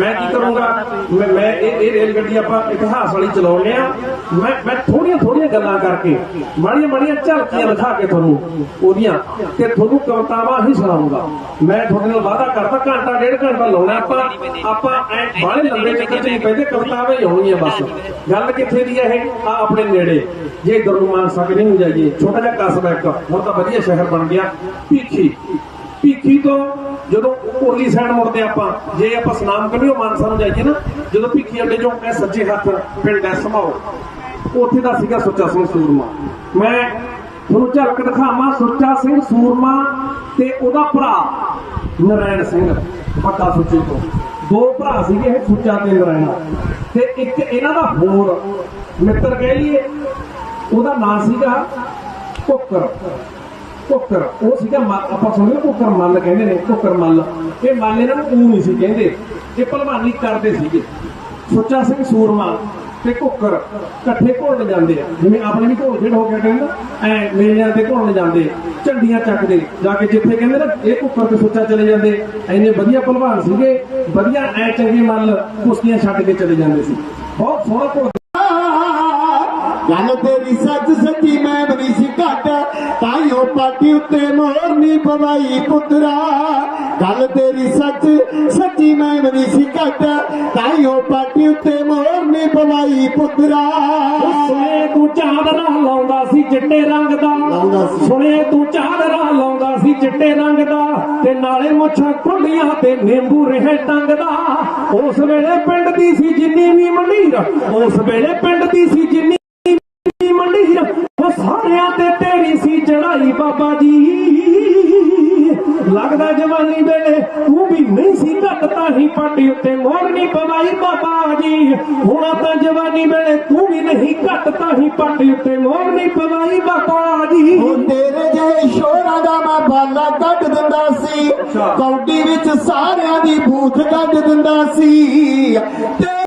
ਮੈਂ ਕੀ ਕਰੂੰਗਾ? ਮੈਂ ਮੈਂ ਇਹ ਇਹ ਰੇਲ ਗੱਡੀ ਆਪਾਂ ਇਤਿਹਾਸ ਵਾਲੀ ਚਲਾਉਂਦੇ ਆ ਮੈਂ ਮੈਂ ਥੋੜੀਆਂ ਥੋੜੀਆਂ ਗੱਲਾਂ ਕਰਕੇ ਮਾੜੀਆਂ ਮਾੜੀਆਂ ਝਲਕੀਆਂ ਦਿਖਾ ਕੇ ਤੁਹਾਨੂੰ ਉਹਦੀਆਂ ਤੇ ਤੁਹਾਨੂੰ ਕਵਿਤਾਵਾਂ ਹੀ ਸੁਣਾਉਂਗਾ। ਮੈਂ ਤੁਹਾਡੇ ਨਾਲ ਵਾਅਦਾ ਕਰਦਾ ਘੰਟਾ ਡੇਢ ਘੰਟਾ ਲਾਉਣਾ। ਆਪਾਂ ਆਪਾਂ ਐ ਬਾਹਲੇ ਲੰਬੇ ਚੱਕਰ ਚ ਨਹੀਂ ਪੈਂਦੇ ਕਵਿਤਾਵਾਂ ਹੀ ਆਉਣਗੀਆਂ ਬਸ। ਗੱਲ ਕਿੱਥੇ ਦੀ ਹੈ ਇਹ? ਆ ਆਪਣੇ ਨੇੜੇ। ਜੇ ਇੱਧਰ ਨੂੰ ਮਾਨਸਾ ਕਿ ਨਹੀਂ ਜਾਈਏ ਛੋਟਾ ਜਿਹਾ ਕਸਬਾ ਇੱਕ ਹੁਣ ਤਾਂ ਵਧੀਆ ਸ਼ਹਿਰ ਬਣ ਗਿਆ। ਭੀਖੀ ਭੀਖੀ ਤੋਂ ਜਦੋਂ ਉਰਲੀ ਸਾਈਡ ਮੁੜਦੇ ਆਪਾਂ, ਜੇ ਆਪਾਂ ਸਨਾਮ ਕੰਢਿਓ ਮਾਨਸਾ ਨੂੰ ਜਾਈਏ ਨਾ, ਜਦੋਂ ਭਿੱਖੀ ਅੱਡੇ ਚੋਂ ਇਹ ਸੱਜੇ ਹੱਥ ਪਿੰਡ ਹੈ ਉੱਥੇ ਦਾ ਸੀਗਾ ਸੁੱਚਾ ਸਿੰਘ ਸੂਰਮਾ। ਮੈਂ ਤੁਹਾਨੂੰ ਝਲਕ ਦਿਖਾਵਾਂ, ਸੁੱਚਾ ਸਿੰਘ ਸੂਰਮਾ ਤੇ ਉਹਦਾ ਭਰਾ ਨਰੈਣ ਸਿੰਘ, ਵੱਡਾ ਸੁੱਚੇ ਤੋਂ। ਦੋ ਭਰਾ ਸੀਗੇ ਇਹ, ਸੁੱਚਾ ਤੇ ਨਰੈਣਾ। ਤੇ ਇੱਕ ਇਹਨਾਂ ਦਾ ਹੋਰ ਮਿੱਤਰ ਕਹਿ ਲਈਏ, ਉਹਦਾ ਨਾਂ ਸੀਗਾ ਕੁੱਕਰ ਕੁੱਕਰ ਉਹ ਸੀਗਾ ਆਪਾਂ ਸੁਣਿਆ ਕੁੱਕਰ ਮੱਲ ਕਹਿੰਦੇ ਨੇ ਕੁੱਕਰ ਮੱਲ। ਇਹ ਮੱਲ ਇਹਨਾਂ ਨੂੰ ਊ ਨਹੀਂ ਸੀ ਕਹਿੰਦੇ, ਇਹ ਭਲਵਾਨੀ ਕਰਦੇ ਸੀਗੇ। ਸੁੱਚਾ ਸਿੰਘ ਸੂਰਮਾ ਤੇ ਕੁੱਕਰ ਇਕੱਠੇ ਘੁਲਣ ਜਾਂਦੇ ਆ। ਜਿਵੇਂ ਆਪਣੇ ਵੀ ਘੋਲ ਖੇਡ ਹੋ ਗਿਆ ਕਹਿੰਦਾ ਐ ਮੇਲਿਆਂ ਤੇ ਘੁਲਣ ਜਾਂਦੇ, ਝੰਡੀਆਂ ਚੱਕਦੇ, ਜਾ ਕੇ ਜਿੱਥੇ ਕਹਿੰਦੇ ਨਾ, ਇਹ ਕੁੱਕਰ ਤੇ ਸੁੱਚਾ ਚਲੇ ਜਾਂਦੇ। ਐਨੇ ਵਧੀਆ ਭਲਵਾਨ ਸੀਗੇ, ਵਧੀਆ ਐ ਚੰਗੇ ਮੱਲ ਕੁਸ਼ਤੀਆਂ ਛੱਡ ਕੇ ਚਲੇ ਜਾਂਦੇ ਸੀ। ਬਹੁਤ ਸੋਹਣਾ ਘੋਲ ਗੱਲ ਤੇਰੀ ਸੱਚ ਸੱਚੀ ਮੈਂ ਬਣੀ ਸੀ ਘੱਟ। ਤਾਈਓ ਪਾਟੀ ਉੱਤੇ ਮੋਹਰ ਨਹੀਂ ਪਵਾਈ ਪੁੱਤਰਾ। ਗੱਲ ਤੇਰੀ ਸੱਚ ਸੱਚੀ ਮੈਂ ਬਣੀ ਸੀ ਘੱਟ। ਤਾਈਓ ਪਾਟੀ ਉੱਤੇ ਮੋਹਰ ਨਹੀਂ ਪਵਾਈ ਪੁੱਤਰਾ। ਸੁਣੇ ਤੂੰ ਚਾਦਰਾ ਲਾਉਂਦਾ ਸੀ ਚਿੱਟੇ ਰੰਗ ਦਾ। ਸੁਣੇ ਤੂੰ ਚਾਦਰਾ ਲਾਉਂਦਾ ਸੀ ਚਿੱਟੇ ਰੰਗ ਦਾ। ਤੇ ਨਾਲੇ ਮੁੱਛਾਂ ਖੁੱਲੀਆਂ ਤੇ ਨਿੰਬੂ ਰਹੇ ਟੰਗਦਾ ਉਸ ਵੇਲੇ ਪਿੰਡ ਦੀ ਸੀ ਜਿੰਨੀ ਵੀ ਮੰਡੀਰ ਉਸ ਵੇਲੇ ਪਿੰਡ ਦੀ ਸੀ ਜਿੰਨੀ ਜਵਾਨੀ ਵੇਲੇ ਤੂੰ ਵੀ ਨਹੀਂ ਸੀ ਘੱਟ ਤਾਂ ਹੀ ਪਾਟੀ ਉੱਤੇ ਮੋਹਰ ਨਹੀਂ ਪਵਾਈ ਬਾਬਾ ਜੀ। ਹੁਣ ਤਾਂ ਜਵਾਨੀ ਵੇਲੇ ਤੂੰ ਵੀ ਨਹੀਂ ਘੱਟ ਤਾਂ ਹੀ ਪਾਟੀ ਉੱਤੇ ਮੋਹਰ ਨਹੀਂ ਪਵਾਈ ਬਾਬਾ ਜੀ। ਉਹ ਤੇਰੇ ਜਿਹੇ ਸ਼ੋਰਾਂ ਦਾ ਮੈਂ ਬਾਲਾ ਕੱਢ ਦਿੰਦਾ ਸੀ। ਕੌਡੀ ਵਿੱਚ ਸਾਰਿਆਂ ਦੀ ਬੂਥ ਕੱਢ ਦਿੰਦਾ ਸੀ। ਤੇ